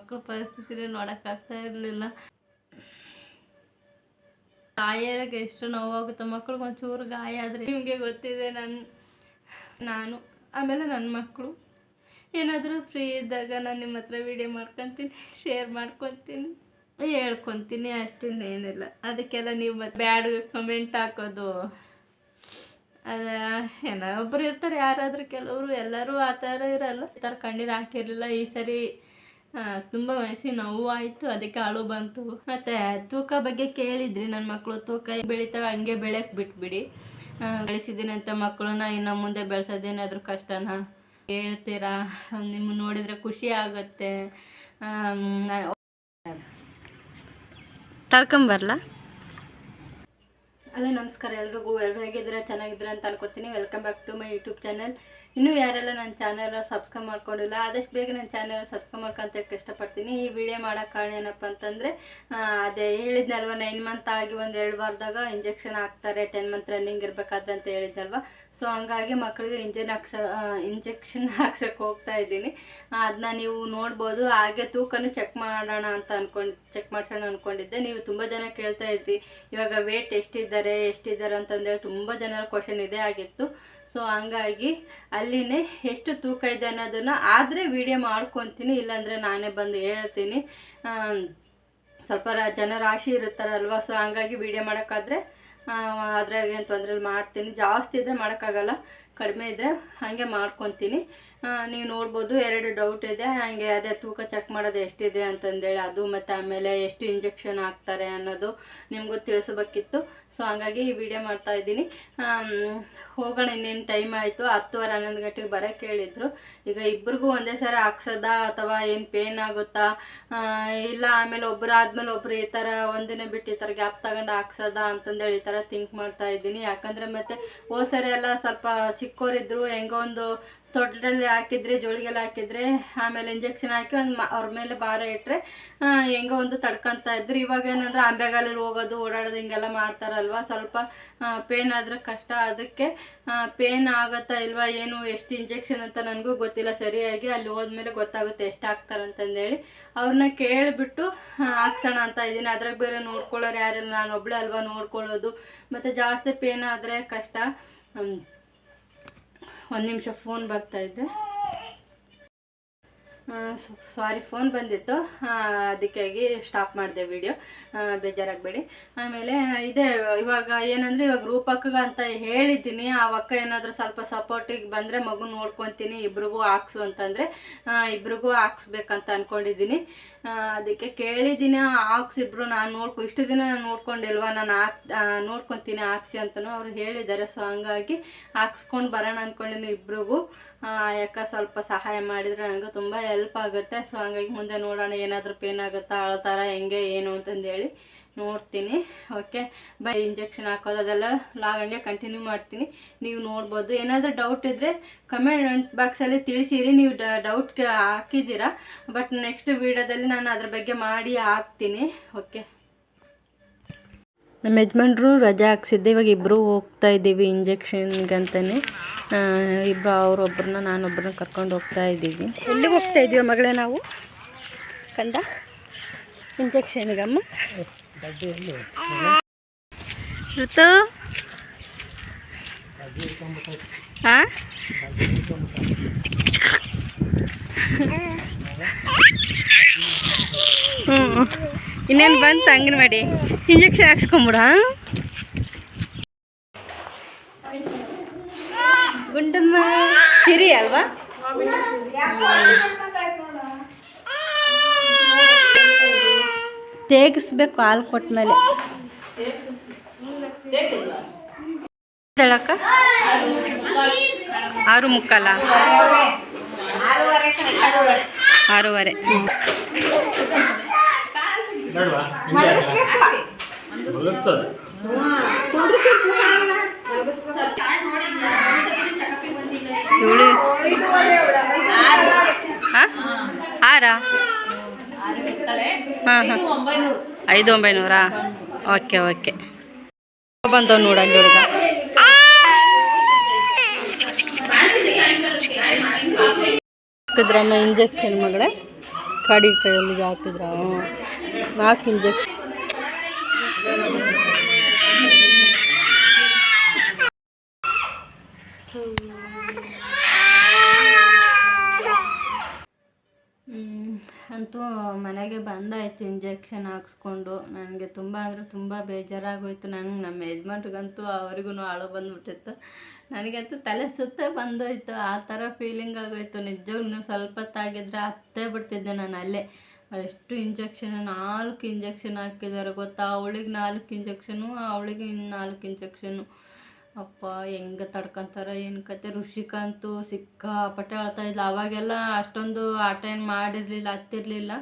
ಮಕ್ಕಳ ಪರಿಸ್ಥಿತಿನೇ ನೋಡೋಕ್ಕಾಗ್ತಾ ಇರಲಿಲ್ಲ. ತಾಯಿಯರಿಗೆ ಎಷ್ಟು ನೋವಾಗುತ್ತೆ. ಮಕ್ಳಿಗೆ ಒಂಚೂರು ಗಾಯ ಆದರೆ ನಿಮಗೆ ಗೊತ್ತಿದೆ ನನ್ನ ನಾನು, ಆಮೇಲೆ ನನ್ನ ಮಕ್ಕಳು ಏನಾದರೂ ಫ್ರೀ ಇದ್ದಾಗ ನಾನು ನಿಮ್ಮ ಹತ್ರ ವೀಡಿಯೋ ಮಾಡ್ಕೊತೀನಿ ಶೇರ್ ಮಾಡ್ಕೊತೀನಿ, ಹೇಳ್ಕೊತೀನಿ ಅಷ್ಟೇನೇನಿಲ್ಲ ಅದಕ್ಕೆಲ್ಲ ನೀವು ಮತ್ತೆ ಬ್ಯಾಡ್ ಕಮೆಂಟ್ ಹಾಕೋದು. ಅದ ಏನೋ ಒಬ್ರು ಇರ್ತಾರೆ, ಯಾರಾದರೂ ಕೆಲವರು ಎಲ್ಲರೂ ಆ ಥರ ಇರಲ್ಲ. ಈ ಥರ ಕಣ್ಣೀರು ಹಾಕಿರಲಿಲ್ಲ. ಈ ಸರಿ ತುಂಬ ವಯಸ್ಸಿನ ನೋವು ಆಯ್ತು ಅದಕ್ಕೆ ಅಳು ಬಂತು. ಮತ್ತೆ ತೂಕ ಬಗ್ಗೆ ಕೇಳಿದ್ರಿ ನನ್ನ ಮಕ್ಕಳು ತೂಕ ಬೆಳೀತಾವೆ ಹಂಗೆ ಬೆಳೆಯಕ್ಕೆ ಬಿಟ್ಬಿಡಿ. ಆ, ಬೆಳೆಸಿದ್ದೀನಿ ಅಂತ ಮಕ್ಕಳನ್ನ ಇನ್ನು ಮುಂದೆ ಬೆಳೆಸೋದೇನಾದರೂ ಕಷ್ಟನಾ? ಹೇಳ್ತೀರಾ? ನಿಮ್ಮ ನೋಡಿದರೆ ಖುಷಿ ಆಗುತ್ತೆ. ತಳ್ಕೊಂಬರ್ಲ ಅಲ್ಲ ನಮಸ್ಕಾರ ಎಲ್ರಿಗೂ. ಎಲ್ಲರೂ ಹೇಗಿದ್ದೀರಾ? ಚೆನ್ನಾಗಿದ್ದೀರಾ ಅಂತ ಅನ್ಕೋತೀನಿ. Welcome back to my YouTube channel ಇನ್ನೂ ಯಾರೆಲ್ಲ ನನ್ನ ಚಾನಲ್ ಸಬ್ಸ್ಕ್ರೈಬ್ ಮಾಡ್ಕೊಂಡಿಲ್ಲ, ಆದಷ್ಟು ಬೇಗ ನನ್ನ ಚಾನಲ್ ಸಬ್ಸ್ಕ್ರೈಬ್ ಮಾಡ್ಕೊಂತಕ್ಕೆ ಇಷ್ಟಪಡ್ತೀನಿ. ಈ ವಿಡಿಯೋ ಮಾಡೋಕ್ಕೆ ಕಾರಣ ಏನಪ್ಪ ಅಂತಂದರೆ ಅದೇ ಹೇಳಿದ್ನಲ್ವ ನೈನ್ ಮಂತ್ ಆಗಿ ಒಂದು ಎರಡು ವಾರದಾಗ ಇಂಜೆಕ್ಷನ್ ಹಾಕ್ತಾರೆ ಟೆನ್ ಮಂತ್ ರನ್ನಿಂಗ್ ಇರಬೇಕಾದ್ರೆ ಅಂತ ಹೇಳಿದ್ನಲ್ವ. ಸೊ ಹಂಗಾಗಿ ಮಕ್ಕಳಿಗೆ ಇಂಜನ್ ಹಾಕ್ಸ ಇಂಜೆಕ್ಷನ್ ಹಾಕ್ಸೋಕ್ಕೆ ಹೋಗ್ತಾ ಇದ್ದೀನಿ. ಅದನ್ನ ನೀವು ನೋಡ್ಬೋದು. ಹಾಗೆ ತೂಕನೂ ಚೆಕ್ ಮಾಡೋಣ ಅಂತ ಅಂದ್ಕೊಂಡು ಚೆಕ್ ಮಾಡ್ಸೋಣ ಅಂದ್ಕೊಂಡಿದ್ದೆ ನೀವು ತುಂಬ ಜನ ಕೇಳ್ತಾ ಇದ್ರಿ, ಇವಾಗ ವೇಟ್ ಎಷ್ಟಿದ್ದಾರೆ ಎಷ್ಟಿದ್ದಾರೆ ಅಂತಂದೇಳಿ ತುಂಬ ಜನರ ಕ್ವಶನ್ ಇದೇ ಆಗಿತ್ತು. ಸೊ ಹಂಗಾಗಿ ಅಲ್ಲಿನೇ ಎಷ್ಟು ತೂಕ ಇದೆ ಅನ್ನೋದನ್ನು ಆದರೆ ವಿಡಿಯೋ ಮಾಡ್ಕೊತೀನಿ. ಇಲ್ಲಾಂದರೆ ನಾನೇ ಬಂದು ಹೇಳ್ತೀನಿ. ಸ್ವಲ್ಪ ಜನ ರಾಶಿ ಇರುತ್ತಾರಲ್ವ? ಸೊ ಹಂಗಾಗಿ ವಿಡಿಯೋ ಮಾಡೋಕ್ಕಾದ್ರೆ ಅದ್ರಾಗ ಏನು ತೊಂದರೆ ಮಾಡ್ತೀನಿ. ಜಾಸ್ತಿ ಇದ್ದರೆ ಮಾಡೋಕ್ಕಾಗಲ್ಲ, ಕಡಿಮೆ ಇದ್ದರೆ ಹಾಗೆ ಮಾಡ್ಕೊತೀನಿ. ನೀವು ನೋಡ್ಬೋದು, ಎರಡು ಡೌಟ್ ಇದೆ. ಹಾಗೆ ಅದೇ ತೂಕ ಚೆಕ್ ಮಾಡೋದು ಎಷ್ಟಿದೆ ಅಂತಂದೇಳಿ, ಅದು ಮತ್ತು ಆಮೇಲೆ ಎಷ್ಟು ಇಂಜೆಕ್ಷನ್ ಹಾಕ್ತಾರೆ ಅನ್ನೋದು ನಿಮಗೂ ತಿಳಿಸ್ಬೇಕಿತ್ತು. ಸೊ ಹಂಗಾಗಿ ಈ ವಿಡಿಯೋ ಮಾಡ್ತಾ ಇದ್ದೀನಿ. ಹೋಗೋಣ ಇನ್ನೇನು ಟೈಮ್ ಆಯಿತು. ಹತ್ತುವರೆ, ಹನ್ನೊಂದು ಗಂಟೆಗೆ ಬರೋಕ್ಕೆ ಹೇಳಿದ್ರು ಈಗ ಇಬ್ರಿಗೂ ಒಂದೇ ಸಾರಿ ಹಾಕ್ಸೋದಾ ಅಥವಾ ಏನು ಪೇನ್ ಆಗುತ್ತಾ? ಇಲ್ಲ, ಆಮೇಲೆ ಒಬ್ಬರು ಆದಮೇಲೆ ಒಬ್ಬರು ಈ ಥರ ಒಂದಿನ ಬಿಟ್ಟು ಈ ಥರ ಗ್ಯಾಪ್ ತಗೊಂಡು ಹಾಕ್ಸೋದಾ ಅಂತಂದೇಳಿ ಈ ಥರ ಥಿಂಕ್ ಮಾಡ್ತಾ ಇದ್ದೀನಿ. ಯಾಕಂದರೆ ಮತ್ತೆ ಹೋದ ಸರಿ ಎಲ್ಲ ಸ್ವಲ್ಪ ಚಿಕ್ಕವರಿದ್ರು ಹೆಂಗೋ ಒಂದು ತೊಟ್ಟಲ್ಲಿ ಹಾಕಿದ್ರೆ, ಜೋಳಿಗೆಲ್ಲ ಹಾಕಿದ್ರೆ, ಆಮೇಲೆ ಇಂಜೆಕ್ಷನ್ ಹಾಕಿ ಒಂದು ಅವ್ರ ಮೇಲೆ ಭಾರ ಇಟ್ಟರೆ ಹೆಂಗೋ ಒಂದು ತಡ್ಕೊಂತ ಇದ್ರು. ಇವಾಗ ಏನಂದ್ರೆ ಅಂಬೆಗಾಲಲ್ಲಿ ಹೋಗೋದು, ಓಡಾಡೋದು ಹಿಂಗೆಲ್ಲ ಮಾಡ್ತಾರಲ್ವ? ಸ್ವಲ್ಪ ಪೇನ್ ಆದರೆ ಕಷ್ಟ. ಅದಕ್ಕೆ ಪೇನ್ ಆಗುತ್ತಾ ಇಲ್ವಾ, ಏನು, ಎಷ್ಟು ಇಂಜೆಕ್ಷನ್ ಅಂತ ನನಗೂ ಗೊತ್ತಿಲ್ಲ. ಸರಿಯಾಗಿ ಅಲ್ಲಿ ಹೋದ್ಮೇಲೆ ಗೊತ್ತಾಗುತ್ತೆ ಎಷ್ಟು ಹಾಕ್ತಾರೆ ಅಂತಂದೇಳಿ. ಅವ್ರನ್ನ ಕೇಳಿಬಿಟ್ಟು ಹಾಕ್ಸೋಣ ಅಂತ ಇದ್ದೀನಿ. ಅದ್ರಾಗ ಬೇರೆ ನೋಡ್ಕೊಳ್ಳೋರು ಯಾರಿಲ್ಲ. ನಾನು ಒಬ್ಳೆ ಅಲ್ವಾ ನೋಡ್ಕೊಳ್ಳೋದು? ಮತ್ತು ಜಾಸ್ತಿ ಪೇನ್ ಆದರೆ ಕಷ್ಟ. ಒಂದು ನಿಮಿಷ ಫೋನ್ ಬರ್ತಾ ಇದೆ. ಸಾರಿ ಫೋನ್ ಬಂದಿತ್ತು. ಅದಕ್ಕಾಗಿ ಸ್ಟಾಪ್ ಮಾಡಿದೆ ವಿಡಿಯೋ ಬೇಜಾರಾಗಬೇಡಿ. ಆಮೇಲೆ ಇದೆ, ಇವಾಗ ಏನಂದರೆ ಇವಾಗ ರೂಪಕ್ಕಗ ಅಂತ ಹೇಳಿದ್ದೀನಿ. ಆ ಅಕ್ಕ ಏನಾದರೂ ಸ್ವಲ್ಪ ಸಪೋರ್ಟಿಗೆ ಬಂದರೆ ಮಗು ನೋಡ್ಕೊತೀನಿ, ಇಬ್ರಿಗೂ ಹಾಕ್ಸು ಅಂತಂದರೆ ಇಬ್ರಿಗೂ ಹಾಕ್ಸ್ಬೇಕಂತ ಅಂದ್ಕೊಂಡಿದ್ದೀನಿ ಅದಕ್ಕೆ ಕೇಳಿದ್ದೀನಿ ಹಾಕ್ಸಿದ್ರು ನಾನು ನೋಡ್ಕೊ, ಇಷ್ಟು ದಿನ ನಾನು ನೋಡ್ಕೊಂಡಿಲ್ವಾ, ನಾನು ಹಾಕ್ ನೋಡ್ಕೊತೀನಿ ಹಾಕ್ಸಿ ಅಂತಲೂ ಅವ್ರು ಹೇಳಿದ್ದಾರೆ. ಸೊ ಹಂಗಾಗಿ ಹಾಕ್ಸ್ಕೊಂಡು ಬರೋಣ ಅಂದ್ಕೊಂಡಿನಿ ಇಬ್ರಿಗೂ. ಯಾಕ ಸ್ವಲ್ಪ ಸಹಾಯ ಮಾಡಿದರೆ ನನಗೆ ತುಂಬ ಹೆಲ್ಪ್ ಆಗುತ್ತೆ. ಸೊ ಹಂಗಾಗಿ ಮುಂದೆ ನೋಡೋಣ, ಏನಾದರೂ ಪೇನ್ ಆಗುತ್ತಾ, ಅಳ್ತಾರ, ಹೆಂಗೆ, ಏನು ಅಂತಂದೇಳಿ. ನೋಡ್ತೀನಿ. ಓಕೆ ಬೈ ಇಂಜೆಕ್ಷನ್ ಹಾಕೋದು ಅದೆಲ್ಲ ಲಾಗ್ ಹಂಗೆ ಕಂಟಿನ್ಯೂ ಮಾಡ್ತೀನಿ. ನೀವು ನೋಡ್ಬೋದು. ಏನಾದರೂ ಡೌಟ್ ಇದ್ದರೆ ಕಮೆಂಟ್ ಬಾಕ್ಸಲ್ಲಿ ತಿಳಿಸಿರಿ. ನೀವು ಡೌಟ್ ಹಾಕಿದ್ದೀರಾ. ಬಟ್ ನೆಕ್ಸ್ಟ್ ವೀಡಿಯೋದಲ್ಲಿ ನಾನು ಅದ್ರ ಬಗ್ಗೆ ಮಾಡಿ ಹಾಕ್ತೀನಿ. ಓಕೆ ನಮ್ಮ ಯಜಮಾನ್ರು ರಜೆ ಹಾಕ್ಸಿದ್ದೆ. ಇವಾಗ ಇಬ್ಬರು ಹೋಗ್ತಾ ಇದ್ದೀವಿ ಇಂಜೆಕ್ಷನ್ಗಂತಾನೆ ಇಬ್ಬರು ಅವರೊಬ್ಬರನ್ನ ನಾನೊಬ್ಬರನ್ನ ಕರ್ಕೊಂಡು ಹೋಗ್ತಾ ಇದ್ದೀವಿ. ಎಲ್ಲಿಗೆ ಹೋಗ್ತಾ ಇದ್ದೀವಿ ಮಗಳೇ ನಾವು? ಕಂದ ಇಂಜೆಕ್ಷನ್ಗಮ್ಮ ಋತು ಹಾಂ ಹ್ಞೂ ಇನ್ನೇನು ಬಂತು ಅಂಗನವಾಡಿ ಇಂಜೆಕ್ಷನ್ ಹಾಕ್ಸ್ಕೊಂಬಿಡ ಗುಂಡಮ್ಮ ಸಿರಿ ಅಲ್ವಾ ತೇಗಿಸ್ಬೇಕು ಹಾಲು ಕೊಟ್ಟಮೇಲೆ ಹೇಳಕ್ಕ? ಆರು ಮುಕ್ಕಲ್ಲ ಆರೂವರೆ. ಆರ ಆರಾ? ಹಾಂ ಹಾಂ. ಐದು ಒಂಬೈನೂರಾ? Okay okay. ಬಂದವ್ ನೋಡಲ್ಲಿ ಹುಡುಗ. ಹಾಕಿದ್ರಮ್ಮ ಇಂಜೆಕ್ಷನ್ ಮಗಳೇ? ಕಡಿ ಕೈಯಲ್ಲಿಗೆ ಹಾಕಿದ್ರ? ನಾಲ್ಕು ಇಂಜೆಕ್ಷನ್ ಅಂತೂ ಮನೆಗೆ ಬಂದಾಯಿತು ಇಂಜೆಕ್ಷನ್ ಹಾಕ್ಸ್ಕೊಂಡು. ನನಗೆ ತುಂಬ ಅಂದರೆ ತುಂಬ ಬೇಜಾರಾಗೋಯಿತು. ನಂಗೆ ನಮ್ಮ ಯಜಮಾನ್ರಿಗಂತೂ ಅವ್ರಿಗೂ ಅಳು ಬಂದುಬಿಟ್ಟಿತ್ತು. ನನಗಂತೂ ತಲೆ ಸುತ್ತ ಬಂದೋಯ್ತು. ಆ ಥರ ಫೀಲಿಂಗ್ ಆಗೋಯ್ತು. ನಿಜವಾಗ್ಲೂ ಸ್ವಲ್ಪ ತಾಗಿದ್ರೆ ಹತ್ತೇ ಬಿಡ್ತಿದ್ದೆ ನಾನು ಅಲ್ಲೇ. ಎಷ್ಟು ಇಂಜೆಕ್ಷನ್ ನಾಲ್ಕು ಇಂಜೆಕ್ಷನ್ ಹಾಕಿದ್ದಾರೆ ಗೊತ್ತಾ? ಅವಳಿಗೆ ನಾಲ್ಕು ಇಂಜೆಕ್ಷನು ಅವಳಿಗೆ ಇನ್ನು ನಾಲ್ಕು ಇಂಜೆಕ್ಷನು ಅಪ್ಪ, ಹೆಂಗೆ ತಡ್ಕೊತಾರ, ಏನು ಕತೆ? ಋಷಿಕಂತೂ ಸಿಕ್ಕಾಪಟ್ಟೆ ಅಳ್ತಾ ಇದ್ಲು. ಅವಾಗೆಲ್ಲ ಅಷ್ಟೊಂದು ಆಟ ಏನು ಮಾಡಿರಲಿಲ್ಲ, ಹತ್ತಿರಲಿಲ್ಲ.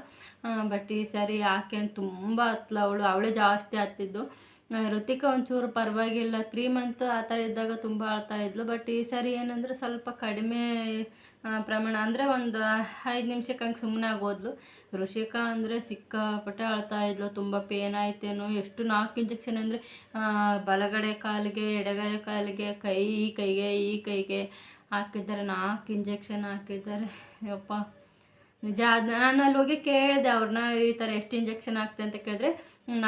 ಬಟ್ ಈ ಸಾರಿ ಆಕೆ ತುಂಬ ಹತ್ಲು ಅವಳು. ಅವಳೇ ಜಾಸ್ತಿ ಹತ್ತಿದ್ದು. ಋತಿಕ ಒಂಚೂರು ಪರವಾಗಿಲ್ಲ. ತ್ರೀ ಮಂತ್ ಆ ಥರ ಇದ್ದಾಗ ತುಂಬ ಅಳ್ತಾ ಇದ್ಲು. ಬಟ್ ಈ ಸಾರಿ ಏನಂದರೆ ಸ್ವಲ್ಪ ಕಡಿಮೆ ಪ್ರಮಾಣ ಅಂದರೆ ಒಂದು ಐದು ನಿಮಿಷಕ್ಕೆ ಹಂಗೆ ಸುಮ್ಮನೆ ಆಗೋದ್ಲು. ಋಷಿಕಾ ಅಂದರೆ ಸಿಕ್ಕಾಪಟ್ಟೆ ಅಳ್ತಾ ಇದ್ಲು, ತುಂಬ ಪೇನ್ ಆಯ್ತೇನೋ, ಎಷ್ಟು ನಾಲ್ಕು ಇಂಜೆಕ್ಷನ್ ಅಂದರೆ ಬಲಗಡೆ ಕಾಲಿಗೆ, ಎಡಗಡೆ ಕಾಲಿಗೆ, ಕೈ ಈ ಕೈಗೆ ಈ ಕೈಗೆ ಹಾಕಿದ್ದಾರೆ, ನಾಲ್ಕು ಇಂಜೆಕ್ಷನ್ ಹಾಕಿದ್ದಾರೆ. ಯಪ್ಪ, ನಿಜ ಅದು ನಾನು ಅಲ್ಲಿ ಹೋಗಿ ಕೇಳಿದೆ ಅವ್ರನ್ನ ಈ ಥರ ಎಷ್ಟು ಇಂಜೆಕ್ಷನ್ ಹಾಕ್ತೆ ಅಂತ ಕೇಳಿದ್ರೆ,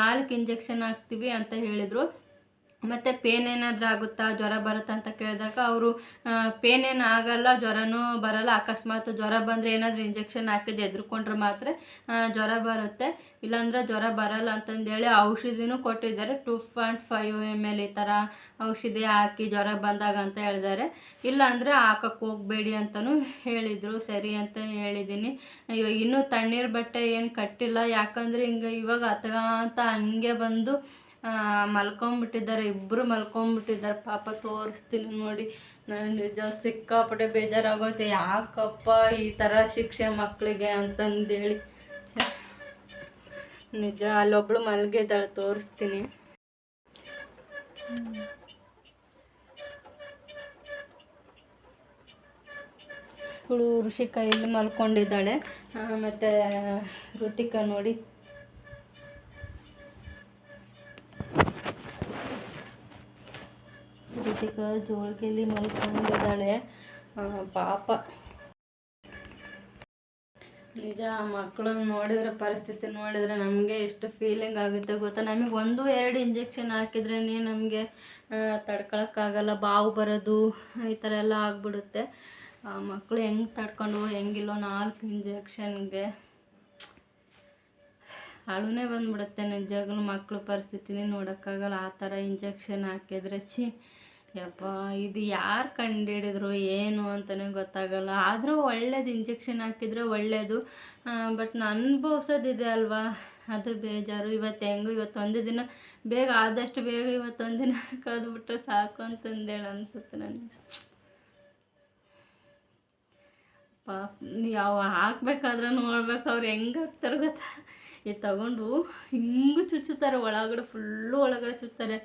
ನಾಲ್ಕು ಇಂಜೆಕ್ಷನ್ ಹಾಕ್ತೀವಿ ಅಂತ ಹೇಳಿದರು. ಮತ್ತು ಪೇನ್ ಏನಾದರೂ ಆಗುತ್ತಾ? ಜ್ವರ ಬರುತ್ತಾ ಅಂತ ಕೇಳಿದಾಗ ಅವರು ಪೇನ್ ಏನು ಆಗಲ್ಲ, ಜ್ವರನೂ ಬರಲ್ಲ, ಅಕಸ್ಮಾತ್ ಜ್ವರ ಬಂದರೆ ಏನಾದರೂ ಇಂಜೆಕ್ಷನ್ ಹಾಕಿದ್ದು ಎದ್ರುಕೊಂಡ್ರೆ ಮಾತ್ರ ಜ್ವರ ಬರುತ್ತೆ. ಇಲ್ಲಾಂದ್ರೆ ಜ್ವರ ಬರಲ್ಲ ಅಂತಂದೇಳಿ ಔಷಧಿನೂ ಕೊಟ್ಟಿದ್ದಾರೆ. Two point five M L ಈ ಥರ ಔಷಧಿ ಹಾಕಿ ಜ್ವರ ಬಂದಾಗ ಅಂತ ಹೇಳಿದ್ದಾರೆ ಇಲ್ಲಾಂದರೆ ಹಾಕಕ್ಕೆ ಹೋಗಬೇಡಿ ಅಂತಲೂ ಹೇಳಿದರು. ಸರಿ ಅಂತ ಹೇಳಿದ್ದೀನಿ ಇವಾಗ ಇನ್ನೂ ತಣ್ಣೀರು ಬಟ್ಟೆ ಏನು ಕಟ್ಟಿಲ್ಲ. ಯಾಕಂದರೆ ಹಿಂಗೆ ಇವಾಗ ಹತ್ಗಂತ ಹಂಗೆ ಬಂದು ಮಲ್ಕೊಂಬಿಟ್ಟಿದ್ದಾರೆ ಇಬ್ಬರು ಮಲ್ಕೊಂಬಿಟ್ಟಿದ್ದಾರೆ. ಪಾಪ ತೋರಿಸ್ತೀನಿ ನೋಡಿ. ನಾನು ನಿಜ ಸಿಕ್ಕಾಪಟ್ಟೆ ಬೇಜಾರಾಗೋಯ್ತು. ಯಾಕಪ್ಪ ಈ ಥರ ಶಿಕ್ಷೆ ಮಕ್ಕಳಿಗೆ ಅಂತಂದೇಳಿ. ನಿಜ, ಅಲ್ಲೊಬ್ಳು ಮಲಗಿದ್ದಾಳೆ, ತೋರಿಸ್ತೀನಿ. ಇವಳು ಋಷಿಕಾ ಇಲ್ಲಿ ಮಲ್ಕೊಂಡಿದ್ದಾಳೆ. ಮತ್ತು ಋತಿಕಾ ನೋಡಿ. ಋತಿಕಾ ಜೋಳಿಗೆಯಲ್ಲಿ ಮಲ್ಕೊಂಡಿದ್ದಾಳೆ. ಪಾಪ. ನಿಜ ಮಕ್ಕಳು ನೋಡಿದ್ರೆ ಪರಿಸ್ಥಿತಿ ನೋಡಿದ್ರೆ ನಮಗೆ ಎಷ್ಟು ಫೀಲಿಂಗ್ ಆಗುತ್ತೆ ಗೊತ್ತಾ? ನಮಗೆ ಒಂದು, ಎರಡು ಇಂಜೆಕ್ಷನ್ ಹಾಕಿದ್ರೇ ನಮಗೆ ತಡ್ಕೊಳಕ್ಕಾಗಲ್ಲ. ಬಾವು ಬರೋದು, ಈ ಥರ ಎಲ್ಲ ಆಗ್ಬಿಡುತ್ತೆ. ಮಕ್ಕಳು ಹೆಂಗೆ ತಡ್ಕೊಂಡು ಹೆಂಗಿಲ್ಲೋ ನಾಲ್ಕು ಇಂಜೆಕ್ಷನ್ಗೆ ಅಳುನೇ ಬಂದ್ಬಿಡುತ್ತೆ ನಿಜವಾಗ್ಲೂ ಮಕ್ಕಳು ಪರಿಸ್ಥಿತಿನೇ ನೋಡೋಕ್ಕಾಗಲ್ಲ. ಆ ಥರ ಇಂಜೆಕ್ಷನ್ ಹಾಕಿದ್ರೆ, ಛೀ. ಯಪ್ಪ, ಇದು ಯಾರು ಕಂಡುಹಿಡಿದ್ರು ಏನು ಅಂತಲೇ ಗೊತ್ತಾಗಲ್ಲ. ಆದರೂ ಒಳ್ಳೇದು ಇಂಜೆಕ್ಷನ್ ಹಾಕಿದರೆ ಒಳ್ಳೆಯದು ಬಟ್ ಅನುಭವ್ಸೋದಿದೆ ಅಲ್ವಾ? ಅದು ಬೇಜಾರು. ಇವತ್ತು ಹೆಂಗು ಇವತ್ತೊಂದು ದಿನ, ಬೇಗ ಆದಷ್ಟು ಬೇಗ ಇವತ್ತೊಂದು ದಿನ ಕಳೆದ್ಬಿಟ್ರೆ ಸಾಕು ಅಂತಂದೇಳಿ ಅನಿಸುತ್ತೆ ನನಗೆ. ಪಾಪ, ಯಾವ ಹಾಕ್ಬೇಕಾದ್ರೆ ನೋಡ್ಬೇಕು ಅವ್ರು ಹೆಂಗೆ ಹಾಕ್ತಾರೆ ಗೊತ್ತಾ? ಇದು ತಗೊಂಡು ಹಿಂಗೆ ಚುಚ್ಚುತ್ತಾರೆ, ಒಳಗಡೆ ಫುಲ್ಲು ಒಳಗಡೆ ಚುಚ್ತಾರೆ.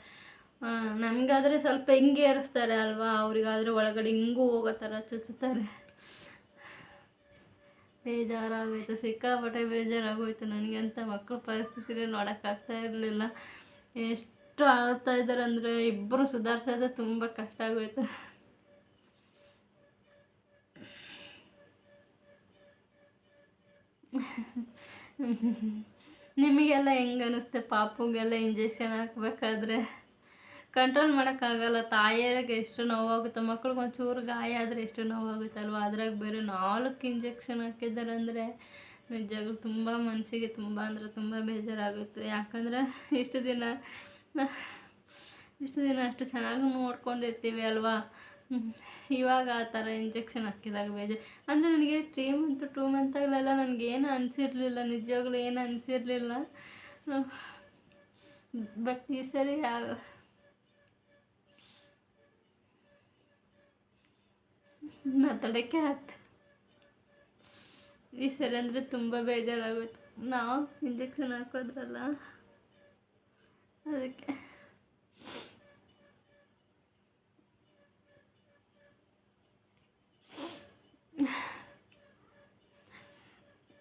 ನಮಗಾದರೆ ಸ್ವಲ್ಪ ಹಿಂಗೆ ಏರಿಸ್ತಾರೆ ಅಲ್ವಾ? ಅವರಿಗಾದರೆ ಒಳಗಡೆ ಹಿಂಗೂ ಹೋಗೋ ಥರ ಚುಚ್ಚುತ್ತಾರೆ ಬೇಜಾರಾಗೋಯ್ತು, ಸಿಕ್ಕಾಪಟ್ಟೆ ಬೇಜಾರಾಗೋಯ್ತು. ನನಗೆ ಅಂತ ಮಕ್ಕಳ ಪರಿಸ್ಥಿತಿನೇ ನೋಡೋಕ್ಕಾಗ್ತಾ ಇರಲಿಲ್ಲ. ಎಷ್ಟು ಆಗ್ತಾ ಇದ್ದಾರೆ ಅಂದರೆ ಇಬ್ಬರು ಸುಧಾರಿಸೋದೇ ತುಂಬ ಕಷ್ಟ ಆಗೋಯ್ತು. ನಿಮಗೆಲ್ಲ ಹೆಂಗೆ ಪಾಪುಗೆಲ್ಲ ಇಂಜೆಕ್ಷನ್ ಹಾಕ್ಬೇಕಾದ್ರೆ. ಕಂಟ್ರೋಲ್ ಮಾಡೋಕ್ಕಾಗಲ್ಲ. ತಾಯಿಯರಿಗೆ ಎಷ್ಟು ನೋವಾಗುತ್ತೆ, ಮಕ್ಳಿಗೆ ಒಂಚೂರು ಗಾಯ ಆದರೆ ಎಷ್ಟು ನೋವಾಗುತ್ತಲ್ವ? ಅದ್ರಾಗ ಬೇರೆ ನಾಲ್ಕು ಇಂಜೆಕ್ಷನ್ ಹಾಕಿದ್ದಾರೆ ಅಂದರೆ ನಿಜವಾಗ್ಲೂ ತುಂಬ ಮನಸ್ಸಿಗೆ ತುಂಬ ಅಂದರೆ ತುಂಬ ಬೇಜಾರಾಗುತ್ತೆ. ಯಾಕಂದರೆ ಇಷ್ಟು ದಿನ ಇಷ್ಟು ದಿನ ಅಷ್ಟು ಚೆನ್ನಾಗಿ ನೋಡ್ಕೊಂಡಿರ್ತೀವಿ ಅಲ್ವಾ? ಇವಾಗ ಆ ಥರ ಇಂಜೆಕ್ಷನ್ ಹಾಕಿದಾಗ ಬೇಜಾರು. ಅಂದರೆ ನನಗೆ ತ್ರೀ ಮಂತ್ ಟೂ ಮಂತಾಗಲೆಲ್ಲ ನನಗೇನು ಅನಿಸಿರ್ಲಿಲ್ಲ, ನಿಜವಾಗ್ಲೂ ಏನು ಅನಿಸಿರ್ಲಿಲ್ಲ. ಬಟ್ ಈ ಸರಿ ಮಾತಾಡೋಕ್ಕೆ ಆಗ್ತದೆ ಈ ಸರಿ ಅಂದರೆ ತುಂಬ ಬೇಜಾರಾಗುತ್ತೆ ನಾವು ಇಂಜೆಕ್ಷನ್ ಹಾಕೋದ್ರಲ್ಲ, ಅದಕ್ಕೆ.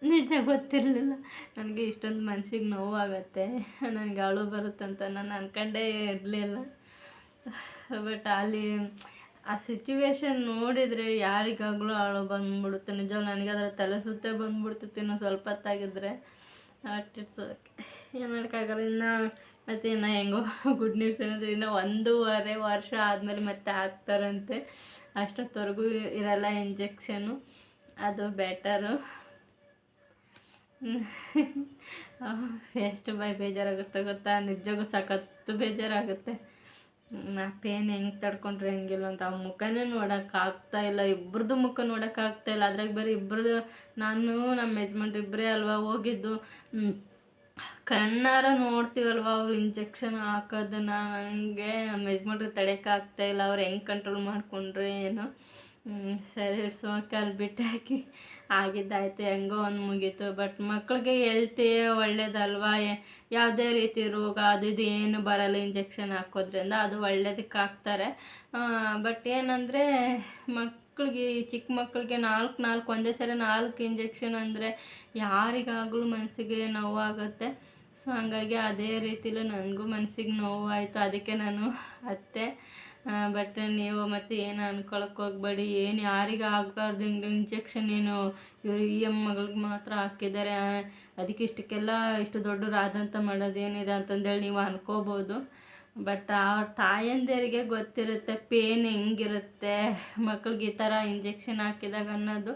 ನಿಜ ಗೊತ್ತಿರಲಿಲ್ಲ. ನನಗೆ ಇಷ್ಟೊಂದು ಮನ್ಸಿಗೆ ನೋವಾಗತ್ತೆ. ನನಗೆ ಅಳು ಬರುತ್ತಂತ ನಾನು ಅನ್ಕೊಂಡೇ ಇರಲಿಲ್ಲ. ಬಟ್ ಅಲ್ಲಿ ಆ ಸಿಚುವೇಶನ್ ನೋಡಿದರೆ ಯಾರಿಗಾಗಲೂ ಅಳು ಬಂದ್ಬಿಡುತ್ತೆ. ನಿಜ ನನಗೆ ಅದರ ತಲೆ ಸುತ್ತೆ ಬಂದ್ಬಿಡ್ತಿತ್ತು ಇನ್ನೂ ಸ್ವಲ್ಪ ಹೊತ್ತಾಗಿದ್ದರೆ ಇಟ್ಸ್ ಏನು ಮಾಡೋಕ್ಕಾಗಲ್ಲ. ಇನ್ನು ಮತ್ತು ಇನ್ನು ಹೆಂಗೋ ಗುಡ್ ನ್ಯೂಸ್ ಏನಂದರೆ ಇನ್ನು ಒಂದೂವರೆ ವರ್ಷ ಆದಮೇಲೆ ಮತ್ತೆ ಹಾಕ್ತಾರಂತೆ ಅಷ್ಟೊತ್ತವರೆಗೂ ಇರಲ್ಲ ಇಂಜೆಕ್ಷನು ಅದು ಬೆಟರು ಎಷ್ಟು ಬೈ ಬೇಜಾರಾಗುತ್ತೆ ಗೊತ್ತಾ? ನಿಜಕ್ಕೂ ಸಖತ್ತು ಬೇಜಾರಾಗುತ್ತೆ. ನಾ ಪೇನ್ ಹೆಂಗೆ ತಡ್ಕೊಂಡ್ರೆ ಹೆಂಗಿಲ್ಲ ಅಂತ. ಆ ಮುಖನೇ ನೋಡೋಕ್ಕಾಗ್ತಾ ಇಲ್ಲ. ಇಬ್ರದ್ದು ಮುಖ ನೋಡೋಕ್ಕಾಗ್ತಾ ಇಲ್ಲ. ಅದ್ರಾಗ ಬೇರೆ ಇಬ್ರದ್ದು ನಾನು ನಮ್ಮ ಯಜಮಾನ್ರು ಇಬ್ಬರೇ ಅಲ್ವಾ ಹೋಗಿದ್ದು. ಕಣ್ಣಾರ ನೋಡ್ತೀವಲ್ವ ಅವ್ರು ಇಂಜೆಕ್ಷನ್ ಹಾಕೋದನ್ನ? ನನಗೆ ನಮ್ಮ ಯಜಮಾನ್ರಿಗೆ ತಡೆಯೋಕ್ಕಾಗ್ತಾ ಇಲ್ಲ. ಅವ್ರು ಹೆಂಗೆ ಕಂಟ್ರೋಲ್ ಮಾಡಿಕೊಂಡ್ರೆ ಏನೋ? ಸರಿ ಅಲ್ಲಿ ಬಿಟ್ಟು ಹಾಕಿ. ಆಗಿದ್ದಾಯ್ತು, ಹೆಂಗೋ ಒಂದು ಮುಗೀತು. ಬಟ್ ಮಕ್ಕಳಿಗೆ ಹೆಲ್ತಿ ಒಳ್ಳೇದಲ್ವಾ? ಯಾವುದೇ ರೀತಿ ರೋಗ ಅದು ಇದು ಏನು ಬರಲ್ಲ ಇಂಜೆಕ್ಷನ್ ಹಾಕೋದ್ರಿಂದ. ಅದು ಒಳ್ಳೇದಕ್ಕೆ ಹಾಕ್ತಾರೆ. ಬಟ್ ಏನಂದರೆ ಮಕ್ಕಳಿಗೆ ಚಿಕ್ಕ ಮಕ್ಕಳಿಗೆ ನಾಲ್ಕು ನಾಲ್ಕು, ಒಂದೇ ಸರಿ ನಾಲ್ಕು ಇಂಜೆಕ್ಷನ್ ಅಂದರೆ ಯಾರಿಗಾಗಲೂ ಮನಸ್ಸಿಗೆ ನೋವಾಗುತ್ತೆ. ಸೊ ಹಾಗಾಗಿ ಅದೇ ರೀತಿಲಿ ನನಗೂ ಮನಸ್ಸಿಗೆ ನೋವಾಯಿತು. ಅದಕ್ಕೆ ನಾನು ಅತ್ತೆ. ಬಟ್ ನೀವು ಮತ್ತೆ ಏನು ಅನ್ಕೊಳಕ್ಕೆ ಹೋಗ್ಬೇಡಿ. ಏನು ಯಾರಿಗೆ ಆಗಬಾರ್ದು. ಹಿಂಗೆ ಇಂಜೆಕ್ಷನ್ ಏನು ಇವರು ಈ ಮಾತ್ರ ಹಾಕಿದ್ದಾರೆ. ಅದಕ್ಕೆ ಇಷ್ಟಕ್ಕೆಲ್ಲ ಇಷ್ಟು ದೊಡ್ಡವರಾದಂಥ ಮಾಡೋದೇನಿದೆ ಅಂತಂದೇಳಿ ನೀವು ಅನ್ಕೋಬೋದು. ಬಟ್ ಅವ್ರ ತಾಯಂದಿರಿಗೆ ಗೊತ್ತಿರುತ್ತೆ ಪೇನ್ ಹೆಂಗಿರುತ್ತೆ, ಮಕ್ಳಿಗೆ ಈ ಥರ ಇಂಜೆಕ್ಷನ್ ಹಾಕಿದಾಗ ಅನ್ನೋದು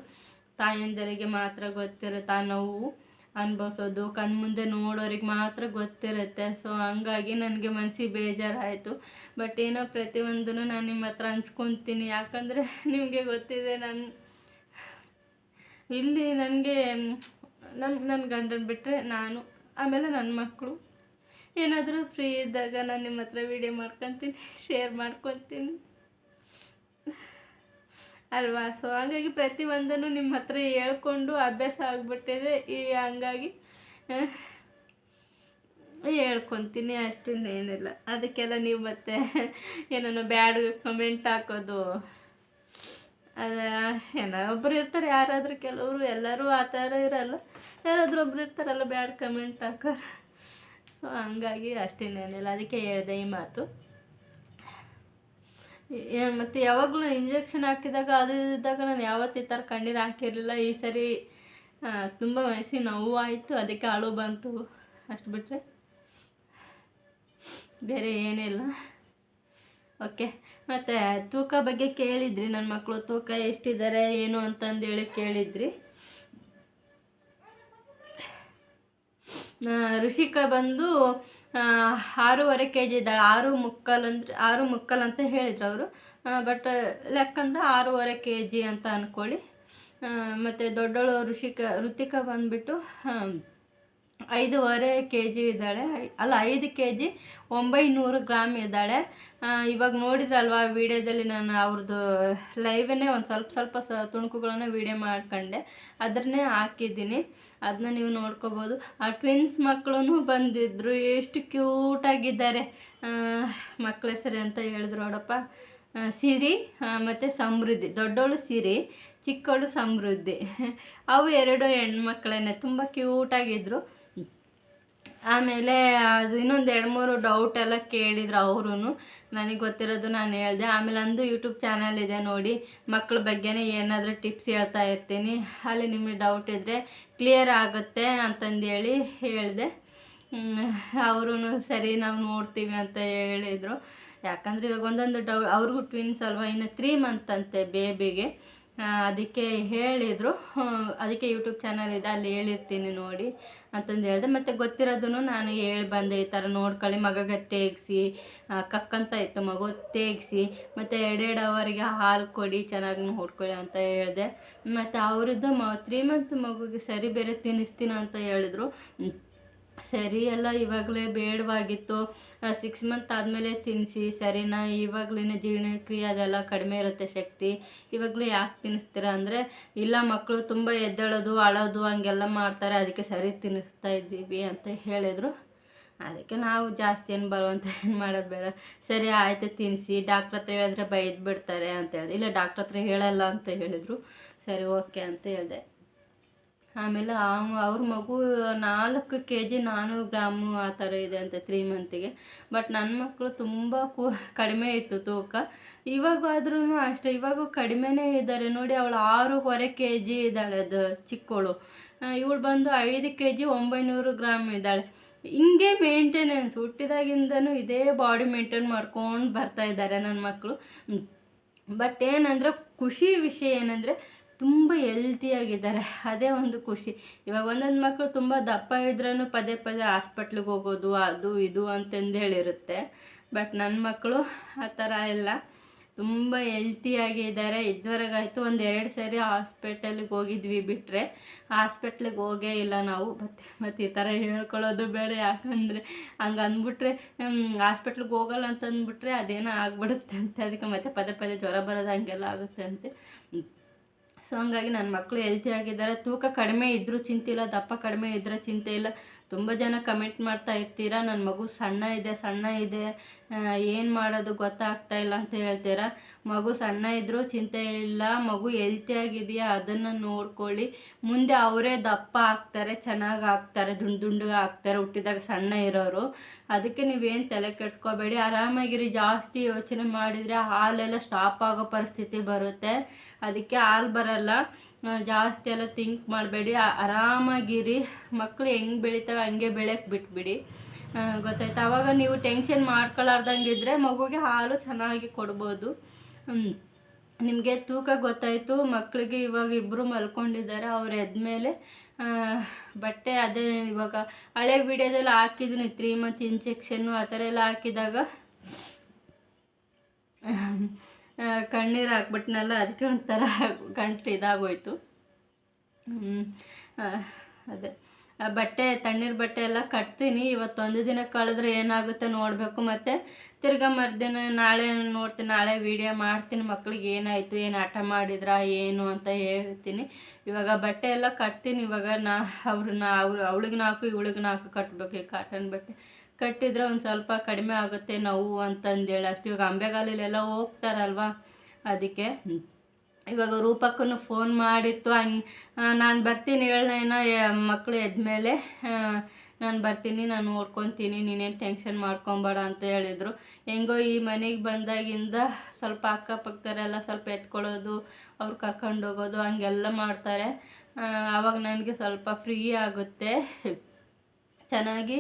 ತಾಯಂದಿರಿಗೆ ಮಾತ್ರ ಗೊತ್ತಿರುತ್ತೆ ಆ ನೋವು. ಅನುಭವಿಸೋದು. ಕಣ್ಮುಂದೆ ನೋಡೋರಿಗೆ ಮಾತ್ರ ಗೊತ್ತಿರುತ್ತೆ. ಸೊ ಹಂಗಾಗಿ ನನಗೆ ಮನಸ್ಸಿಗೆ ಬೇಜಾರಾಯಿತು. ಬಟ್ ಏನೋ ಪ್ರತಿಯೊಂದೂ ನಾನು ನಿಮ್ಮ ಹತ್ರ ಹಂಚ್ಕೊತೀನಿ. ಯಾಕಂದರೆ ನಿಮಗೆ ಗೊತ್ತಿದೆ ನಾನು ಇಲ್ಲಿ ನನಗೆ ನನ್ನ ನನ್ನ ಗಂಡನ ಬಿಟ್ಟರೆ ನಾನು, ಆಮೇಲೆ ನನ್ನ ಮಕ್ಕಳು ಏನಾದರೂ ಫ್ರೀ ಇದ್ದಾಗ ನಾನು ನಿಮ್ಮ ಹತ್ರ ವೀಡಿಯೋ ಮಾಡ್ಕೊತೀನಿ ಶೇರ್ ಮಾಡ್ಕೊತೀನಿ. ಅಲ್ವಾ? ಸೊ ಹಂಗಾಗಿ ಪ್ರತಿಯೊಂದನ್ನು ನಿಮ್ಮ ಹತ್ರ ಹೇಳ್ಕೊಂಡು ಅಭ್ಯಾಸ ಆಗಿಬಿಟ್ಟಿದೆ. ಈ ಹಂಗಾಗಿ ಹೇಳ್ಕೊತೀನಿ ಅಷ್ಟೇನೇನಿಲ್ಲ ಅದಕ್ಕೆಲ್ಲ ನೀವು ಮತ್ತೆ ಏನೋ ಬ್ಯಾಡ್ ಕಮೆಂಟ್ ಹಾಕೋದು, ಅದು, ಏನೋ ಒಬ್ರು ಇರ್ತಾರೆ, ಯಾರಾದರೂ ಕೆಲವರು, ಎಲ್ಲರೂ ಆ ಥರ ಇರಲ್ಲ. ಯಾರಾದರೂ ಒಬ್ರು ಇರ್ತಾರಲ್ಲ, ಬ್ಯಾಡ್ ಕಮೆಂಟ್ ಹಾಕೋರು. ಸೊ ಹಂಗಾಗಿ ಅಷ್ಟೇನೇನಿಲ್ಲ ಅದಕ್ಕೆ ಹೇಳಿದೆ ಈ ಮಾತು. ಮತ್ತು ಯಾವಾಗಲೂ ಇಂಜೆಕ್ಷನ್ ಹಾಕಿದಾಗ ಅದು ಇದ್ದಾಗ ನಾನು ಯಾವತ್ತೂ ಈ ಥರ ಕಣ್ಣೀರು ಹಾಕಿರಲಿಲ್ಲ. ಈ ಸರಿ ತುಂಬ ಮನಸ್ಸಿಗೆ ನೋವು ಆಯಿತು. ಅದಕ್ಕೆ ಅಳು ಬಂತು. ಅಷ್ಟು ಬಿಟ್ಟರೆ ಬೇರೆ ಏನಿಲ್ಲ ಓಕೆ. ಮತ್ತು ತೂಕ ಬಗ್ಗೆ ಕೇಳಿದ್ರಿ ನನ್ನ ಮಕ್ಕಳು ತೂಕ ಎಷ್ಟಿದ್ದಾರೆ, ಏನು ಅಂತಂದೇಳಿ ಕೇಳಿದ್ರಿ. ಋಷಿಕ ಬಂದು ಆರೂವರೆ ಕೆ ಜಿ ಇದ್ದಾಳೆ. ಆರು ಮುಕ್ಕಲ್ ಅಂದ್ರೆ ಆರು ಮುಕ್ಕಲ್ ಅಂತ ಹೇಳಿದ್ರು ಅವರು. ಬಟ್ ಲೆಕ್ಕಂದ್ರೆ ಆರೂವರೆ ಕೆ ಜಿ ಅಂತ ಅಂದ್ಕೊಳ್ಳಿ ಮತ್ತು ದೊಡ್ಡವಳು ಋಷಿಕ ಋತಿಕಾ ಬಂದುಬಿಟ್ಟು ಐದೂವರೆ ಕೆ ಜಿ ಇದ್ದಾಳೆ ಅಲ್ಲ, ಐದು ಕೆ ಜಿ ಒಂಬೈನೂರು ಗ್ರಾಮ್ ಇದ್ದಾಳೆ. ಇವಾಗ ನೋಡಿದ್ರಲ್ವಾ ವಿಡಿಯೋದಲ್ಲಿ ನಾನು ಅವ್ರದ್ದು ಲೈವನ್ನೇ ಒಂದು ಸ್ವಲ್ಪ ಸ್ವಲ್ಪ ಸ ತುಣುಕುಗಳನ್ನ ವಿಡಿಯೋ ಮಾಡ್ಕೊಂಡೆ. ಅದನ್ನೇ ಹಾಕಿದ್ದೀನಿ. ಅದನ್ನ ನೀವು ನೋಡ್ಕೋಬೋದು. ಆ ಟ್ವಿನ್ಸ್ ಮಕ್ಕಳು ಬಂದಿದ್ದರು ಎಷ್ಟು ಕ್ಯೂಟಾಗಿದ್ದಾರೆ ಮಕ್ಕಳ ಹೆಸರು ಅಂತ ಹೇಳಿದ್ರು ನೋಡಪ್ಪ. ಸಿರಿ ಮತ್ತು ಸಮೃದ್ಧಿ. ದೊಡ್ಡವಳು ಸಿರಿ ಚಿಕ್ಕವಳು ಸಮೃದ್ಧಿ. ಅವು ಎರಡು ಹೆಣ್ಮಕ್ಳೇನೆ, ತುಂಬ ಕ್ಯೂಟಾಗಿದ್ದರು ಆಮೇಲೆ ಅದು ಇನ್ನೊಂದು ಎರಡು ಮೂರು ಡೌಟ್ ಎಲ್ಲ ಕೇಳಿದ್ರು ಅವರು ನನಗೆ ಗೊತ್ತಿರೋದು ನಾನು ಹೇಳಿದೆ. ಆಮೇಲೆ ಅಂದು ಯೂಟ್ಯೂಬ್ ಚಾನಲ್ ಇದೆ ನೋಡಿ. ಮಕ್ಕಳ ಬಗ್ಗೆನೇ ಏನಾದರೂ ಟಿಪ್ಸ್ ಹೇಳ್ತಾ ಇರ್ತೀನಿ. ಅಲ್ಲಿ ನಿಮಗೆ ಡೌಟ್ ಇದ್ದರೆ ಕ್ಲಿಯರ್ ಆಗುತ್ತೆ ಅಂತಂದೇಳಿ ಹೇಳಿದೆ. ಅವರು ಸರಿ ನಾವು ನೋಡ್ತೀವಿ ಅಂತ ಹೇಳಿದರು. ಯಾಕಂದರೆ ಇವಾಗ ಒಂದೊಂದು ಡೌ ಅವ್ರಿಗೂ ಟ್ವಿನ್ಸ್ ಅಲ್ವಾ? ಇನ್ನು ತ್ರೀ ಮಂತ್ ಅಂತೆ ಬೇಬಿಗೆ ಅದಕ್ಕೆ ಹೇಳಿದರು. ಅದಕ್ಕೆ ಯೂಟ್ಯೂಬ್ ಚಾನಲ್ ಇದೆ, ಅಲ್ಲಿ ಹೇಳಿರ್ತೀನಿ ನೋಡಿ ಅಂತಂದು ಹೇಳಿದೆ. ಮತ್ತು ಗೊತ್ತಿರೋದನ್ನು ನಾನು ಹೇಳಿ ಬಂದೆ ಈ ಥರ ನೋಡ್ಕೊಳ್ಳಿ ಮಗಗೆ ತೇಗಿಸಿ ಕಕ್ಕಂತ ಇತ್ತು ಮಗು ತೇಗಿಸಿ ಮತ್ತು ಎರಡೆರಡು ಅವರಿಗೆ ಹಾಲು ಕೊಡಿ, ಚೆನ್ನಾಗಿ ನೋಡ್ಕೊಳ್ಳಿ ಅಂತ ಹೇಳಿದೆ. ಮತ್ತು ಅವರದ್ದು ಮ ತ್ರೀ ಮಂತ್ ಮಗುಗೆ ಸರಿ ಬೇರೆ ತಿನ್ನಿಸ್ತೀನಿ ಅಂತ ಹೇಳಿದ್ರು. ಸರಿ, ಎಲ್ಲ ಇವಾಗಲೇ ಬೇಡವಾಗಿತ್ತು. ಸಿಕ್ಸ್ ಮಂತ್ ಆದಮೇಲೆ ತಿನ್ನಿಸಿ ಸರಿನಾ? ಇವಾಗಲೇ ಜೀರ್ಣಕ್ರಿಯೆ ಅದೆಲ್ಲ ಕಡಿಮೆ ಇರುತ್ತೆ ಶಕ್ತಿ. ಇವಾಗಲೇ ಯಾಕೆ ತಿನ್ನಿಸ್ತೀರಾ ಅಂದರೆ, ಇಲ್ಲ ಮಕ್ಕಳು ತುಂಬ ಎದ್ದೇಳೋದು, ಅಳೋದು, ಹಂಗೆಲ್ಲ ಮಾಡ್ತಾರೆ, ಅದಕ್ಕೆ ಸರಿ ತಿನ್ನಿಸ್ತಾ ಇದ್ದೀವಿ ಅಂತ ಹೇಳಿದರು. ಅದಕ್ಕೆ ನಾವು ಜಾಸ್ತಿ ಏನು ಬರುವಂತ ಏನು ಮಾಡೋದು ಬೇಡ. ಸರಿ, ಆಯಿತು ತಿನ್ನಿಸಿ ಡಾಕ್ಟ್ರ್ ಹತ್ರ ಹೇಳಿದ್ರೆ ಬೈದು ಬಿಡ್ತಾರೆ ಅಂತ ಹೇಳಿದೆ ಇಲ್ಲ, ಡಾಕ್ಟ್ರ್ ಹತ್ರ ಹೇಳಲ್ಲ ಅಂತ ಹೇಳಿದರು. ಸರಿ, ಓಕೆ ಅಂತ ಹೇಳಿದೆ. ಆಮೇಲೆ ಅವ್ರ ಮಗು ನಾಲ್ಕು ಕೆ ಜಿ ನಾನ್ನೂರು ಗ್ರಾಮು ಆ ಥರ ಇದೆ ಅಂತೆ ತ್ರೀ ಮಂತಿಗೆ ಬಟ್ ನನ್ನ ಮಕ್ಕಳು ತುಂಬ ಕು ಕಡಿಮೆ ಇತ್ತು ತೂಕ. ಇವಾಗಾದ್ರೂ ಅಷ್ಟೇ, ಇವಾಗ ಕಡಿಮೆನೇ ಇದ್ದಾರೆ. ನೋಡಿ ಅವಳು ಆರೂವರೆ ಕೆ ಜಿ ಇದ್ದಾಳೆ ಅದು ಚಿಕ್ಕವಳು ಇವಳು ಬಂದು ಐದು ಕೆ ಜಿ ಒಂಬೈನೂರು ಗ್ರಾಮ್ ಇದ್ದಾಳೆ. ಹಿಂಗೆ ಮೇಂಟೆನೆನ್ಸ್ ಹುಟ್ಟಿದಾಗಿಂದನೂ ಇದೇ ಬಾಡಿ ಮೇಂಟೈನ್ ಮಾಡ್ಕೊಂಡು ಬರ್ತಾ ಇದ್ದಾರೆ ನನ್ನ ಮಕ್ಕಳು ಬಟ್ ಏನಂದರೆ ಖುಷಿ ವಿಷಯ ಏನಂದರೆ ತುಂಬ ಹೆಲ್ತಿಯಾಗಿದ್ದಾರೆ ಅದೇ ಒಂದು ಖುಷಿ. ಇವಾಗ ಒಂದೊಂದು ಮಕ್ಕಳು ತುಂಬ ದಪ್ಪ ಇದ್ರೂ ಪದೇ ಪದೇ ಹಾಸ್ಪಿಟ್ಲಿಗೆ ಹೋಗೋದು, ಅದು ಇದು ಅಂತಂದು ಹೇಳಿರುತ್ತೆ. ಬಟ್ ನನ್ನ ಮಕ್ಕಳು ಆ ಥರ ಎಲ್ಲ ತುಂಬ ಹೆಲ್ತಿಯಾಗಿ ಇದ್ದಾರೆ ಇದುವರೆಗಾಯಿತು ಒಂದು ಎರಡು ಸರಿ ಹಾಸ್ಪಿಟಲ್ಗೆ ಹೋಗಿದ್ವಿ ಬಿಟ್ಟರೆ ಹಾಸ್ಪಿಟ್ಲಿಗೆ ಹೋಗೇ ಇಲ್ಲ ನಾವು. ಮತ್ತು ಮತ್ತು ಈ ಥರ ಹೇಳ್ಕೊಳ್ಳೋದು ಬೇಡ. ಯಾಕಂದರೆ ಹಂಗೆ ಅಂದ್ಬಿಟ್ರೆ ಹಾಸ್ಪಿಟ್ಲಿಗೆ ಹೋಗಲ್ಲ ಅಂತ ಅಂದ್ಬಿಟ್ರೆ ಅದೇನೋ ಆಗ್ಬಿಡುತ್ತೆ ಅಂತ ಅದಕ್ಕೆ ಮತ್ತೆ ಪದೇ ಪದೇ ಜ್ವರ ಬರೋದು ಹಂಗೆಲ್ಲ ಆಗುತ್ತೆ ಅಂತೆ ಸೊ ಹಂಗಾಗಿ ನನ್ನ ಮಕ್ಕಳು ಹೆಲ್ತಿಯಾಗಿದ್ದಾರೆ ತೂಕ ಕಡಿಮೆ ಇದ್ದರೂ ಚಿಂತೆ ಇಲ್ಲ, ದಪ್ಪ ಕಡಿಮೆ ಇದ್ದರೆ ಚಿಂತೆ ಇಲ್ಲ. ತುಂಬ ಜನ ಕಮೆಂಟ್ ಮಾಡ್ತಾ ಇರ್ತೀರಾ ನನ್ನ ಮಗು ಸಣ್ಣ ಇದೆ ಸಣ್ಣ ಇದೆ ಏನು ಮಾಡೋದು ಗೊತ್ತಾಗ್ತಾ ಇಲ್ಲ ಅಂತ ಹೇಳ್ತೀರಾ? ಮಗು ಸಣ್ಣ ಇದ್ದರೂ ಚಿಂತೆ ಇಲ್ಲ, ಮಗು ಎಲ್ತಿಯಾಗಿದೆಯಾ ಅದನ್ನು ನೋಡ್ಕೊಳ್ಳಿ. ಮುಂದೆ ಅವರೇ ದಪ್ಪ ಆಗ್ತಾರೆ, ಚೆನ್ನಾಗಿ ಆಗ್ತಾರೆ, ದುಂಡು ದುಂಡು ಆಗ್ತಾರೆ ಹುಟ್ಟಿದಾಗ ಸಣ್ಣ ಇರೋರು. ಅದಕ್ಕೆ ನೀವೇನು ತಲೆ ಕೆಡಿಸ್ಕೋಬೇಡಿ. ಆರಾಮಾಗಿರಿ, ಜಾಸ್ತಿ ಯೋಚನೆ ಮಾಡಿದರೆ ಹಾಲೆಲ್ಲ ಸ್ಟಾಪ್ ಆಗೋ ಪರಿಸ್ಥಿತಿ ಬರುತ್ತೆ. ಅದಕ್ಕೆ ಹಾಲು ಬರಲ್ಲ. ಜಾಸ್ತಿ ಎಲ್ಲ ಥಿಂಕ್ ಮಾಡಬೇಡಿ. ಆರಾಮಾಗಿರಿ. ಮಕ್ಕಳು ಹೆಂಗೆ ಬೆಳಿತಾವೆ ಹಂಗೆ ಬೆಳೆಯೋಕ್ಕೆ ಬಿಟ್ಬಿಡಿ. ಗೊತ್ತಾಯ್ತು? ಆವಾಗ ನೀವು ಟೆನ್ಷನ್ ಮಾಡ್ಕೊಳಾರ್ದಂಗಿದ್ರೆ ಮಗುಗೆ ಹಾಲು ಚೆನ್ನಾಗಿ ಕೊಡ್ಬೋದು. ನಿಮಗೆ ತೂಕ ಗೊತ್ತಾಯಿತು. ಮಕ್ಕಳಿಗೆ ಇವಾಗ ಇಬ್ಬರು ಮಲ್ಕೊಂಡಿದ್ದಾರೆ. ಅವ್ರು ಎದ್ಮೇಲೆ ಬಟ್ಟೆ ಅದೇ ಇವಾಗ ಹಳೆ ವಿಡಿಯೋದಲ್ಲಿ ಹಾಕಿದ್ದೀನಿ ತ್ರೀ ಮಂತ್ ಇಂಜೆಕ್ಷನ್ನು ಆ ಥರ ಎಲ್ಲ ಹಾಕಿದಾಗ ಕಣ್ಣೀರು ಹಾಕ್ಬಿಟ್ನಲ್ಲ, ಅದಕ್ಕೆ ಒಂಥರ ಗಂಟು ಇದಾಗೋಯ್ತು. ಅದೇ. ಬಟ್ಟೆ, ತಣ್ಣೀರು ಬಟ್ಟೆ ಎಲ್ಲ ಕಟ್ತೀನಿ. ಇವತ್ತೊಂದು ದಿನ ಕಳೆದ್ರೆ ಏನಾಗುತ್ತೆ ನೋಡಬೇಕು ಮತ್ತು. ತಿರ್ಗಾ ಮರುದಿನ ನಾಳೆ ನೋಡ್ತೀನಿ ನಾಳೆ ವೀಡಿಯೋ ಮಾಡ್ತೀನಿ. ಮಕ್ಳಿಗೆ ಏನಾಯಿತು, ಏನು ಆಟ ಮಾಡಿದ್ರ, ಏನು ಅಂತ ಹೇಳ್ತೀನಿ. ಇವಾಗ ಬಟ್ಟೆ ಎಲ್ಲ ಕಟ್ತೀನಿ. ಇವಾಗ ನಾ, ಅವ್ರನ್ನ, ಅವ್ರು, ಅವಳಿಗೆ ನಾಲ್ಕು, ಇವಳಿಗೆ ನಾಲ್ಕು ಕಟ್ಟಬೇಕು ಈ ಕಾಟನ್ ಬಟ್ಟೆ. ಕಟ್ಟಿದ್ರೆ ಒಂದು ಸ್ವಲ್ಪ ಕಡಿಮೆ ಆಗುತ್ತೆ ನೋವು ಅಂತಂದೇಳಿ ಅಷ್ಟು. ಇವಾಗ ಅಂಬೆಗಾಲಲ್ಲೆಲ್ಲ ಹೋಗ್ತಾರಲ್ವ? ಅದಕ್ಕೆ ಇವಾಗ ರೂಪಕ್ಕೂ ಫೋನ್ ಮಾಡಿತ್ತು. ಹಂಗೆ ನಾನು ಬರ್ತೀನಿ ಹೇಳೇನ ಮಕ್ಕಳು ಎದ್ಮೇಲೆ ನಾನು ಬರ್ತೀನಿ, ನಾನು ನೋಡ್ಕೊತೀನಿ, ನೀನೇನು ಟೆನ್ಷನ್ ಮಾಡ್ಕೊಬೇಡ ಅಂತ ಹೇಳಿದರು. ಹೆಂಗೋ ಈ ಮನೆಗೆ ಬಂದಾಗಿಂದ ಸ್ವಲ್ಪ ಅಕ್ಕಪಕ್ಕದವರೆಲ್ಲ ಸ್ವಲ್ಪ ಎತ್ಕೊಳ್ಳೋದು, ಅವ್ರು ಕರ್ಕೊಂಡು ಹೋಗೋದು, ಹಂಗೆಲ್ಲ ಮಾಡ್ತಾರೆ. ಆವಾಗ ನನಗೆ ಸ್ವಲ್ಪ ಫ್ರೀ ಆಗುತ್ತೆ. ಚೆನ್ನಾಗಿ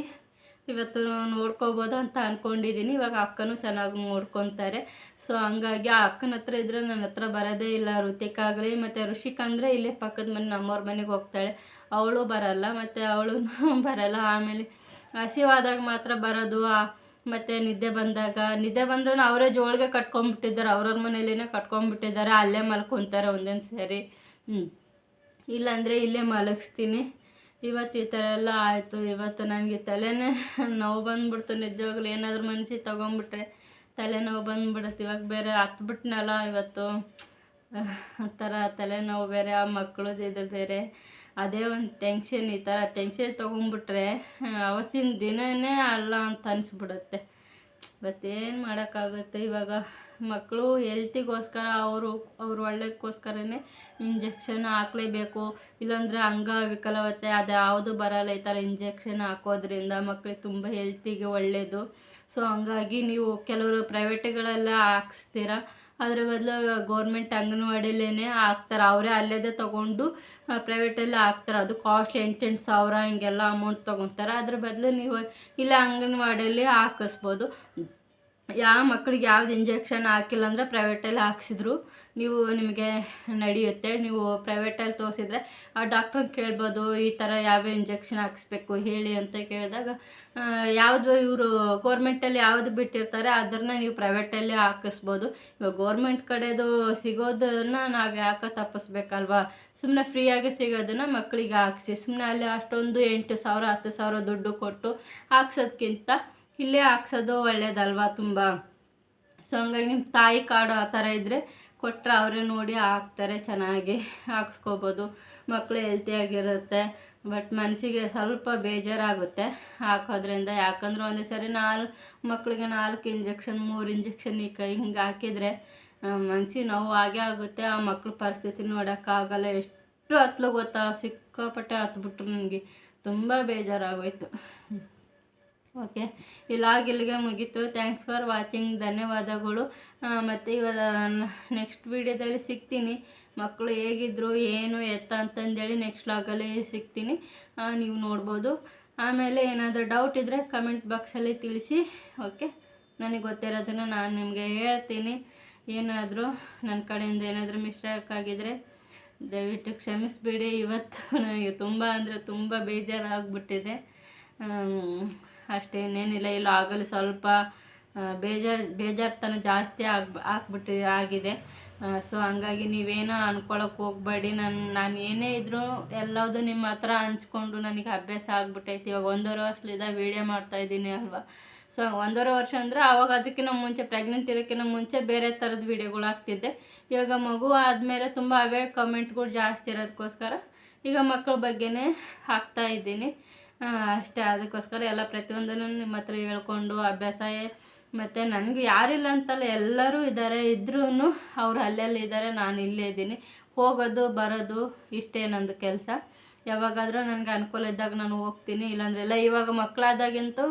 ಇವತ್ತು ನೋಡ್ಕೋಬೋದು ಅಂತ ಅಂದ್ಕೊಂಡಿದ್ದೀನಿ ಇವಾಗ ಅಕ್ಕನೂ ಚೆನ್ನಾಗಿ ನೋಡ್ಕೊತಾರೆ. ಸೊ ಹಂಗಾಗಿ ಆ ಅಕ್ಕನ ಹತ್ರ ಇದ್ದರೆ ನನ್ನ ಹತ್ರ ಬರೋದೇ ಇಲ್ಲ. ಋತಿಕಾಗಲಿ ಮತ್ತು ಋಷಿಕ್ ಅಂದರೆ ಇಲ್ಲೇ ಪಕ್ಕದ ಮನೆ, ನಮ್ಮವ್ರ ಮನೆಗೆ ಹೋಗ್ತಾಳೆ. ಅವಳು ಬರಲ್ಲ, ಮತ್ತು ಅವಳು ಬರಲ್ಲ. ಆಮೇಲೆ ಹಸಿವಾದಾಗ ಮಾತ್ರ ಬರೋದು. ಮತ್ತು ನಿದ್ದೆ ಬಂದಾಗ, ನಿದ್ದೆ ಬಂದ್ರೂ ಅವರೇ ಜೋಳಿಗೆ ಕಟ್ಕೊಂಡ್ಬಿಟ್ಟಿದ್ದಾರೆ. ಅವ್ರವ್ರ ಮನೇಲಿನೇ ಕಟ್ಕೊಂಡ್ಬಿಟ್ಟಿದ್ದಾರೆ. ಅಲ್ಲೇ ಮಲ್ಕೊತಾರೆ ಒಂದೊಂದು ಸರಿ ಹ್ಞೂ ಇಲ್ಲಾಂದರೆ ಇಲ್ಲೇ ಮಲಗಿಸ್ತೀನಿ. ಇವತ್ತು ಈ ಥರ ಎಲ್ಲ ಆಯಿತು. ಇವತ್ತು ನನಗೆ ತಲೆನೇ ನೋವು ಬಂದುಬಿಡ್ತು. ನಿಜವಾಗ್ಲೂ ಏನಾದರೂ ಮನ್ಸಿಗೆ ತೊಗೊಂಬಿಟ್ರೆ ತಲೆನೋವು ಬಂದುಬಿಡುತ್ತೆ. ಇವಾಗ ಬೇರೆ ಹತ್ಬಿಟ್ನಲ್ಲ ಇವತ್ತು. ಆ ಥರ ತಲೆನೋವು ಬೇರೆ, ಆ ಮಕ್ಕಳದ್ದು ಇದು ಬೇರೆ. ಅದೇ ಒಂದು ಟೆನ್ಷನ್ ಈ ಥರ. ಟೆನ್ಷನ್ ತೊಗೊಂಬಿಟ್ರೆ ಅವತ್ತಿನ ದಿನವೇ ಅಲ್ಲ ಅಂತ ಅನಿಸ್ಬಿಡುತ್ತೆ. ಇವತ್ತೇನು ಮಾಡೋಕ್ಕಾಗುತ್ತೆ ಇವಾಗ? ಮಕ್ಕಳು ಹೆಲ್ತಿಗೋಸ್ಕರ ಅವರು, ಅವ್ರ ಒಳ್ಳೇದಕ್ಕೋಸ್ಕರನೇ ಇಂಜೆಕ್ಷನ್ ಹಾಕ್ಲೇಬೇಕು. ಇಲ್ಲಾಂದರೆ ಅಂಗವಿಕಲವತೆ ಅದು ಯಾವುದು ಬರಲ್ಲ ಈ ಥರ ಇಂಜೆಕ್ಷನ್ ಹಾಕೋದ್ರಿಂದ ಮಕ್ಳಿಗೆ ತುಂಬ ಹೆಲ್ತಿಗೆ ಒಳ್ಳೆಯದು ಸೊ ಹಂಗಾಗಿ ನೀವು ಕೆಲವರು ಪ್ರೈವೇಟ್ಗಳೆಲ್ಲ ಹಾಕ್ಸ್ತೀರ? ಅದ್ರ ಬದಲು ಗೌರ್ಮೆಂಟ್ ಅಂಗನವಾಡಿಲೇ ಹಾಕ್ತಾರೆ. ಅವರೇ ಅಲ್ಲೇದೇ ತೊಗೊಂಡು ಪ್ರೈವೇಟಲ್ಲಿ ಹಾಕ್ತಾರೆ. ಅದು ಕಾಸ್ಟ್ ಎಂಟೆಂಟು ಸಾವಿರ ಹಿಂಗೆಲ್ಲ ಅಮೌಂಟ್ ತೊಗೊತಾರೆ. ಅದ್ರ ಬದಲು ನೀವು ಇಲ್ಲ ಅಂಗನವಾಡಿಯಲ್ಲಿ ಹಾಕಿಸ್ಬೋದು. ಯಾವ ಮಕ್ಳಿಗೆ ಯಾವ್ದು ಇಂಜೆಕ್ಷನ್ ಹಾಕಿಲ್ಲ ಅಂದರೆ ಪ್ರೈವೇಟಲ್ಲಿ ಹಾಕ್ಸಿದ್ರು. ನೀವು ನಿಮಗೆ ನಡೆಯುತ್ತೆ. ನೀವು ಪ್ರೈವೇಟಲ್ಲಿ ತೋರಿಸಿದ್ರೆ ಆ ಡಾಕ್ಟ್ರನ್ನ ಕೇಳ್ಬೋದು, ಈ ಥರ ಯಾವ್ಯಾವ ಇಂಜೆಕ್ಷನ್ ಹಾಕಿಸ್ಬೇಕು ಹೇಳಿ ಅಂತ ಕೇಳಿದಾಗ ಯಾವುದು ಇವರು ಗೋರ್ಮೆಂಟಲ್ಲಿ ಯಾವುದು ಬಿಟ್ಟಿರ್ತಾರೆ ಅದನ್ನು ನೀವು ಪ್ರೈವೇಟಲ್ಲಿ ಹಾಕಿಸ್ಬೋದು. ಇವಾಗ ಗೋರ್ಮೆಂಟ್ ಕಡೆದು ಸಿಗೋದನ್ನು ನಾವು ಯಾಕೆ ತಪ್ಪಿಸ್ಬೇಕಲ್ವಾ? ಸುಮ್ಮನೆ ಫ್ರೀಯಾಗಿ ಸಿಗೋದನ್ನು ಮಕ್ಕಳಿಗೆ ಹಾಕ್ಸಿ. ಸುಮ್ಮನೆ ಅಲ್ಲಿ ಅಷ್ಟೊಂದು ಎಂಟು ಸಾವಿರ, ಹತ್ತು ಸಾವಿರ ದುಡ್ಡು ಕೊಟ್ಟು ಹಾಕ್ಸೋದ್ಕಿಂತ ಇಲ್ಲೇ ಹಾಕ್ಸೋದು ಒಳ್ಳೇದಲ್ವಾ ತುಂಬ. ಸೊ ಹಂಗಾಗಿ ನಿಮ್ಮ ತಾಯಿ ಕಾಡು ಆ ಥರ ಇದ್ದರೆ ಕೊಟ್ಟರೆ ಅವರೇ ನೋಡಿ ಹಾಕ್ತಾರೆ, ಚೆನ್ನಾಗಿ ಹಾಕ್ಸ್ಕೋಬೋದು. ಮಕ್ಕಳು ಹೆಲ್ತಿಯಾಗಿರುತ್ತೆ ಬಟ್ ಮನಸ್ಸಿಗೆ ಸ್ವಲ್ಪ ಬೇಜಾರಾಗುತ್ತೆ ಹಾಕೋದ್ರಿಂದ. ಯಾಕಂದ್ರೆ ಒಂದೇ ಸರಿ ನಾಲ್ಕು ಮಕ್ಕಳಿಗೆ ನಾಲ್ಕು ಇಂಜೆಕ್ಷನ್ ಮೂರು ಇಂಜೆಕ್ಷನ್ ಈ ಕೈ ಹಿಂಗೆ ಹಾಕಿದರೆ ಮನ್ಸಿಗೆ ನೋವು ಹಾಗೆ ಆಗುತ್ತೆ. ಆ ಮಕ್ಳ ಪರಿಸ್ಥಿತಿ ನೋಡೋಕ್ಕಾಗಲ್ಲ ಎಷ್ಟು ಹತ್ಲು ಗೊತ್ತಾ, ಸಿಕ್ಕಾಪಟ್ಟೆ ಹತ್ಬಿಟ್ರು ನನಗೆ. ತುಂಬ ಬೇಜಾರಾಗೋಯ್ತು. ಓಕೆ ಇಲ್ಲಾಗ ಮುಗೀತು. ಥ್ಯಾಂಕ್ಸ್ ಫಾರ್ ವಾಚಿಂಗ್ ಧನ್ಯವಾದಗಳು. ಮತ್ತು ಇವಾಗ ನೆಕ್ಸ್ಟ್ ವೀಡಿಯೋದಲ್ಲಿ ಸಿಗ್ತೀನಿ. ಮಕ್ಕಳು ಹೇಗಿದ್ರು, ಏನು, ಎತ್ತ ಅಂತಂದೇಳಿ ನೆಕ್ಸ್ಟ್ ಲಾಗಲ್ಲಿ ಸಿಗ್ತೀನಿ. ನೀವು ನೋಡ್ಬೋದು. ಆಮೇಲೆ ಏನಾದರೂ ಡೌಟ್ ಇದ್ದರೆ ಕಮೆಂಟ್ ಬಾಕ್ಸಲ್ಲಿ ತಿಳಿಸಿ. ಓಕೆ ನನಗೆ ಗೊತ್ತಿರೋದನ್ನು ನಾನು ನಿಮಗೆ ಹೇಳ್ತೀನಿ. ಏನಾದರೂ ನನ್ನ ಕಡೆಯಿಂದ ಏನಾದರೂ ಮಿಸ್ಟೇಕ್ ಆಗಿದರೆ ದಯವಿಟ್ಟು ಕ್ಷಮಿಸಿಬಿಡಿ. ಇವತ್ತು ನನಗೆ ತುಂಬ ಅಂದರೆ ತುಂಬ ಬೇಜಾರಾಗ್ಬಿಟ್ಟಿದೆ. ಆಮ್, ಅಷ್ಟೇನೇನಿಲ್ಲ ಇಲ್ಲ ಆಗಲಿ ಸ್ವಲ್ಪ ಬೇಜಾರ್ ಬೇಜಾರು ಬೇಜಾರ್ತನ ಜಾಸ್ತಿ ಆಗಿ ಆಗ್ಬಿಟ್ಟು ಆಗಿದೆ. ಸೊ ಹಂಗಾಗಿ ನೀವೇನೋ ಅನ್ಕೊಳಕ್ಕೆ ಹೋಗ್ಬೇಡಿ. ನಾನು ನಾನು ಏನೇ ಇದ್ದರೂ ಎಲ್ಲದೂ ನಿಮ್ಮ ಹತ್ರ ಹಂಚ್ಕೊಂಡು ನನಗೆ ಅಭ್ಯಾಸ ಆಗ್ಬಿಟ್ಟೈತಿ. ಇವಾಗ ಒಂದೂವರೆ ವರ್ಷದಿಂದ ವೀಡಿಯೋ ಮಾಡ್ತಾಯಿದ್ದೀನಿ ಅಲ್ವಾ? ಸೊ ಒಂದೂವರೆ ವರ್ಷ ಅಂದರೆ ಆವಾಗ ಅದಕ್ಕಿಂತ ಮುಂಚೆ ಪ್ರೆಗ್ನೆಂಟ್ ಇರೋಕ್ಕಿಂತ ಮುಂಚೆ ಬೇರೆ ಥರದ ವೀಡಿಯೋಗಳು ಆಗ್ತಿದ್ದೆ ಇವಾಗ ಮಗು ಆದಮೇಲೆ ತುಂಬ ಅವೇ ಕಮೆಂಟ್ಗಳು ಜಾಸ್ತಿ ಇರೋದಕ್ಕೋಸ್ಕರ ಈಗ ಮಕ್ಕಳ ಬಗ್ಗೆನೇ ಹಾಕ್ತಾ ಇದ್ದೀನಿ. ಅಷ್ಟೇ. ಅದಕ್ಕೋಸ್ಕರ ಎಲ್ಲ ಪ್ರತಿಯೊಂದನ್ನು ನಿಮ್ಮ ಹತ್ರ ಹೇಳ್ಕೊಂಡು ಅಭ್ಯಾಸ ಮತ್ತು ನನಗೆ ಯಾರಿಲ್ಲ ಅಂತಲ್ಲ, ಎಲ್ಲರೂ ಇದ್ದಾರೆ. ಇದ್ರೂ ಅವ್ರು ಅಲ್ಲೆಲ್ಲಿ ಇದ್ದಾರೆ. ನಾನು ಇಲ್ಲೇ ಇದ್ದೀನಿ. ಹೋಗೋದು, ಬರೋದು ಇಷ್ಟೇ ನಂದು ಕೆಲಸ. ಯಾವಾಗಾದರೂ ನನಗೆ ಅನುಕೂಲ ಇದ್ದಾಗ ನಾನು ಹೋಗ್ತೀನಿ, ಇಲ್ಲಾಂದ್ರೆ ಎಲ್ಲ ಇವಾಗ ಮಕ್ಕಳಾದಾಗಂತೂ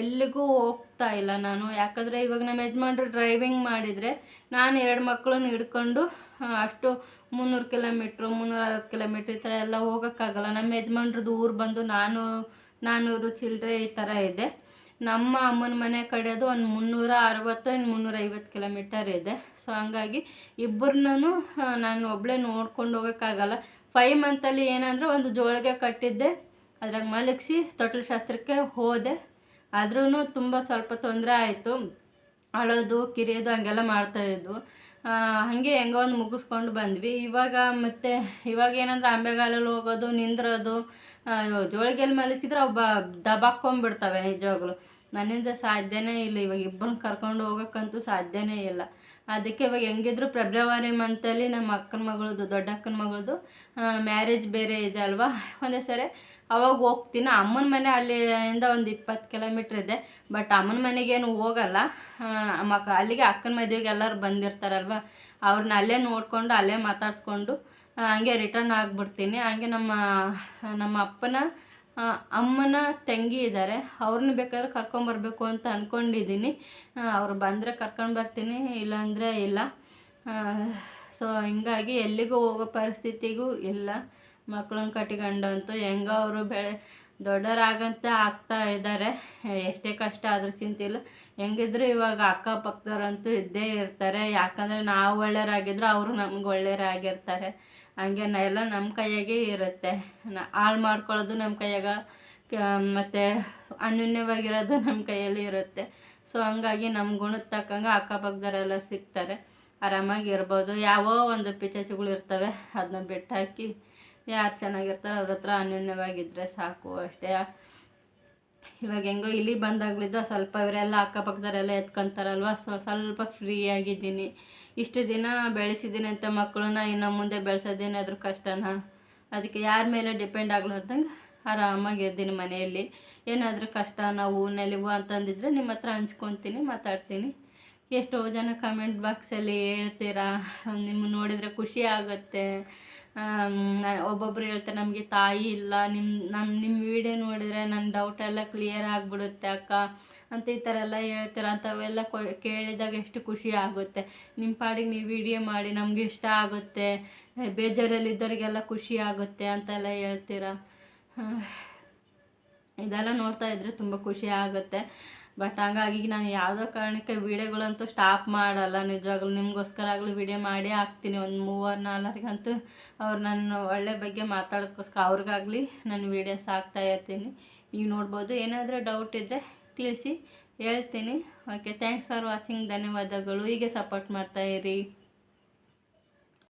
ಎಲ್ಲಿಗೂ ಹೋಗ್ತಾ ಇಲ್ಲ ನಾನು. ಯಾಕಂದರೆ ಇವಾಗ ನಮ್ಮ ಯಜಮಾನ್ರು ಡ್ರೈವಿಂಗ್ ಮಾಡಿದರೆ ನಾನು ಎರಡು ಮಕ್ಕಳನ್ನ ಹಿಡ್ಕೊಂಡು ಅಷ್ಟು ಮುನ್ನೂರು ಕಿಲೋಮೀಟ್ರು ಮುನ್ನೂರ ಅರವತ್ತು ಕಿಲೋಮೀಟ್ರ್ ಈ ಥರ ಎಲ್ಲ ಹೋಗೋಕ್ಕಾಗಲ್ಲ. ನಮ್ಮ ಯಜಮಾನ್ರದ್ದು ಊರು ಬಂದು ನಾನು ನಾನ್ನೂರು ಚಿಲ್ಲರೆ ಈ ಥರ ಇದೆ. ನಮ್ಮ ಅಮ್ಮನ ಮನೆ ಕಡೆದು ಒಂದು ಮುನ್ನೂರ ಅರವತ್ತು, ಇನ್ನು ಮುನ್ನೂರ ಐವತ್ತು ಕಿಲೋಮೀಟರ್ ಇದೆ. ಸೊ ಹಂಗಾಗಿ ಇಬ್ಬರನ್ನೂ ನಾನು ಒಬ್ಬಳೇ ನೋಡ್ಕೊಂಡು ಹೋಗೋಕ್ಕಾಗಲ್ಲ. ಫೈವ್ ಮಂತಲ್ಲಿ ಏನಂದ್ರೆ ಒಂದು ಜೋಳಿಗೆ ಕಟ್ಟಿದ್ದೆ, ಅದ್ರಾಗ ಮಲಗಿಸಿ ತೊಟ್ಲು ಶಾಸ್ತ್ರಕ್ಕೆ ಹೋದೆ. ಆದ್ರೂ ತುಂಬ ಸ್ವಲ್ಪ ತೊಂದರೆ ಆಯಿತು. ಅಳೋದು, ಕಿರಿಯೋದು ಹಂಗೆಲ್ಲ ಮಾಡ್ತಾಯಿದ್ವು ಹಾಗೆ ಹೆಂಗೋ ಒಂದು ಮುಗಿಸ್ಕೊಂಡು ಬಂದ್ವಿ. ಇವಾಗ ಮತ್ತೆ ಇವಾಗ ಏನಂದ್ರೆ ಅಂಬೆಗಾಲಲ್ಲಿ ಹೋಗೋದು, ನಿಂದ್ರೋದು ಜೋಳಿಗೆಯಲ್ಲಿ ಮಲಗಿದ್ರೆ ಅವು ಬ ದಬಾಕ್ಕೊಂಬಿಡ್ತವೆ ನಿಜವಾಗ್ಲು. ನನ್ನಿಂದ ಸಾಧ್ಯನೇ ಇಲ್ಲ. ಇವಾಗ ಇಬ್ಬರನ್ನ ಕರ್ಕೊಂಡು ಹೋಗೋಕ್ಕಂತೂ ಸಾಧ್ಯನೇ ಇಲ್ಲ. ಅದಕ್ಕೆ ಇವಾಗ ಹೆಂಗಿದ್ರು ಫೆಬ್ರವರಿ ಮಂತಲ್ಲಿ ನಮ್ಮ ಅಕ್ಕನ ಮಗಳದು ದೊಡ್ಡ ಅಕ್ಕನ ಮಗಳದು ಮ್ಯಾರೇಜ್ ಬೇರೆ ಇದೆ ಅಲ್ವಾ? ಒಂದೇ ಸರಿ. ಅವಾಗ ಹೋಗ್ತೀನಿ. ಅಮ್ಮನ ಮನೆ ಅಲ್ಲಿಂದ ಒಂದು ಇಪ್ಪತ್ತು ಕಿಲೋಮೀಟ್ರ್ ಇದೆ. ಬಟ್ ಅಮ್ಮನ ಮನೆಗೇನು ಹೋಗಲ್ಲ. ಮಕ್ಕ ಅಲ್ಲಿಗೆ ಅಕ್ಕನ ಮದುವೆಗೆ ಎಲ್ಲರೂ ಬಂದಿರ್ತಾರಲ್ವ ಅವ್ರನ್ನ ಅಲ್ಲೇ ನೋಡಿಕೊಂಡು, ಅಲ್ಲೇ ಮಾತಾಡಿಸ್ಕೊಂಡು ಹಂಗೆ ರಿಟರ್ನ್ ಆಗಿಬಿಡ್ತೀನಿ. ಹಂಗೆ ನಮ್ಮ ನಮ್ಮ ಅಪ್ಪನ ಅಮ್ಮನ ತಂಗಿ ಇದ್ದಾರೆ ಅವ್ರನ್ನ ಬೇಕಾದ್ರೆ ಕರ್ಕೊಂಬರ್ಬೇಕು ಅಂತ ಅಂದ್ಕೊಂಡಿದ್ದೀನಿ ಅವ್ರು ಬಂದರೆ ಕರ್ಕೊಂಡು ಬರ್ತೀನಿ, ಇಲ್ಲಾಂದರೆ ಇಲ್ಲ. ಸೊ, ಹಿಂಗಾಗಿ ಎಲ್ಲಿಗೂ ಹೋಗೋ ಪರಿಸ್ಥಿತಿಗೂ ಇಲ್ಲ. ಮಕ್ಳನ್ನ ಕಟ್ಟಿಕೊಂಡಂತೂ ಹೆಂಗೋ ಅವರು ಬೆಳೆ ದೊಡ್ಡವರಾಗಂತ ಆಗ್ತಾ ಇದ್ದಾರೆ. ಎಷ್ಟೇ ಕಷ್ಟ ಆದರೂ ಚಿಂತೆ ಇಲ್ಲ ಹೆಂಗಿದ್ರು ಇವಾಗ ಅಕ್ಕಪಕ್ಕದವ್ರಂತೂ ಇದ್ದೇ ಇರ್ತಾರೆ. ಯಾಕಂದರೆ ನಾವು ಒಳ್ಳೆಯವರಾಗಿದ್ರು ಅವರು ನಮ್ಗೆ ಒಳ್ಳೆಯರಾಗಿರ್ತಾರೆ. ಹಂಗೆ ಎಲ್ಲ ನಮ್ಮ ಕೈಯಾಗೆ ಇರುತ್ತೆ. ಹಾಳು ಮಾಡ್ಕೊಳ್ಳೋದು ನಮ್ಮ ಕೈಯಾಗ ಮತ್ತು ಅನ್ಯೂನ್ಯವಾಗಿರೋದು ನಮ್ಮ ಕೈಯಲ್ಲಿ ಇರುತ್ತೆ. ಸೊ, ಹಂಗಾಗಿ ನಮ್ಮ ಗುಣದ ತಕ್ಕಂಗೆ ಅಕ್ಕಪಕ್ಕದವರೆಲ್ಲ ಸಿಗ್ತಾರೆ. ಆರಾಮಾಗಿ ಇರ್ಬೋದು ಯಾವೋ ಒಂದು ಪಿಚಾಚಿಗಳು ಇರ್ತವೆ. ಅದನ್ನ ಬಿಟ್ಟು ಹಾಕಿ ಯಾರು ಚೆನ್ನಾಗಿರ್ತಾರೋ ಅವ್ರ ಹತ್ರ ಅನ್ಯೋನ್ಯವಾಗಿದ್ದರೆ ಸಾಕು ಅಷ್ಟೇ. ಇವಾಗ ಹೆಂಗೋ ಇಲ್ಲಿ ಬಂದಾಗ್ಲಿದ್ದ ಸ್ವಲ್ಪ ಇವರೆಲ್ಲ ಅಕ್ಕಪಕ್ಕದವರೆಲ್ಲ ಎತ್ಕೊಂತಾರಲ್ವ, ಸೊ ಸ್ವಲ್ಪ ಫ್ರೀ ಆಗಿದ್ದೀನಿ. ಇಷ್ಟು ದಿನ ಬೆಳೆಸಿದ್ದೀನಿ ಅಂತ ಮಕ್ಕಳನ್ನ, ಇನ್ನು ಮುಂದೆ ಬೆಳೆಸೋದೇನಾದರೂ ಕಷ್ಟನಾ? ಅದಕ್ಕೆ ಯಾರ ಮೇಲೆ ಡಿಪೆಂಡ್ ಆಗ್ಲಾರ್ದಂಗೆ ಇದ್ದೀನಿ ಮನೆಯಲ್ಲಿ. ಏನಾದರೂ ಕಷ್ಟ ನಾವು ನೆಲಿವು ಅಂತಂದಿದ್ರೆ ನಿಮ್ಮ ಹತ್ರ ಹಂಚ್ಕೊತೀನಿ, ಮಾತಾಡ್ತೀನಿ. ಎಷ್ಟೋ ಜನ ಕಮೆಂಟ್ ಬಾಕ್ಸಲ್ಲಿ ಹೇಳ್ತೀರಾ ನಿಮ್ಮ ನೋಡಿದರೆ ಖುಷಿ ಆಗುತ್ತೆ. ಒಬ್ಬೊಬ್ರು ಹೇಳ್ತಾರೆ, ನಮಗೆ ತಾಯಿ ಇಲ್ಲ ನಿಮ್ಮ ನಮ್ಮ ನಿಮ್ಮ ವಿಡಿಯೋ ನೋಡಿದರೆ ನನ್ನ ಡೌಟ್ ಎಲ್ಲ ಕ್ಲಿಯರ್ ಆಗಿಬಿಡುತ್ತೆ ಅಕ್ಕ. ಅಂತ ಈ ಥರ ಎಲ್ಲ ಹೇಳ್ತೀರ, ಅಂಥವೆಲ್ಲ ಕೊ, ಕೇಳಿದಾಗ ಎಷ್ಟು ಖುಷಿ ಆಗುತ್ತೆ. ನಿಮ್ಮ ಪಾಡಿಗೆ ನೀವು ವಿಡಿಯೋ ಮಾಡಿ, ನಮಗೆ ಇಷ್ಟ ಆಗುತ್ತೆ. ಬೇಜಾರಲ್ಲಿದ್ದವರಿಗೆಲ್ಲ ಖುಷಿ ಆಗುತ್ತೆ ಅಂತೆಲ್ಲ ಹೇಳ್ತೀರಾ. ಇದೆಲ್ಲ ನೋಡ್ತಾ ಇದ್ರೆ ತುಂಬ ಖುಷಿ ಆಗುತ್ತೆ. ಬಟ್ ಹಂಗಾಗಿ ನಾನು ಯಾವುದೋ ಕಾರಣಕ್ಕೆ ವೀಡಿಯೋಗಳಂತೂ ಸ್ಟಾಪ್ ಮಾಡಲ್ಲ. ನಿಜವಾಗ್ಲೂ ನಿಮಗೋಸ್ಕರ ಆಗಲಿ ವೀಡಿಯೋ ಮಾಡಿ ಹಾಕ್ತೀನಿ. ಒಂದು ಮೂವರು ನಾಲ್ವರಿಗಂತೂ ಅವ್ರು ನನ್ನ ಒಳ್ಳೆ ಬಗ್ಗೆ ಮಾತಾಡೋದಕ್ಕೋಸ್ಕರ ಅವ್ರಿಗಾಗಲಿ ನಾನು ವೀಡಿಯೋಸ್ ಹಾಕ್ತಾ ಇರ್ತೀನಿ. ಈಗ ನೋಡ್ಬೋದು. ಏನಾದರೂ ಡೌಟ್ ಇದ್ದರೆ ತಿಳಿಸಿ ಹೇಳ್ತೀನಿ. ಓಕೆ ಥ್ಯಾಂಕ್ಸ್ ಫಾರ್ ವಾಚಿಂಗ್ ಧನ್ಯವಾದಗಳು. ಹೀಗೆ ಸಪೋರ್ಟ್ ಮಾಡ್ತಾಯಿರಿ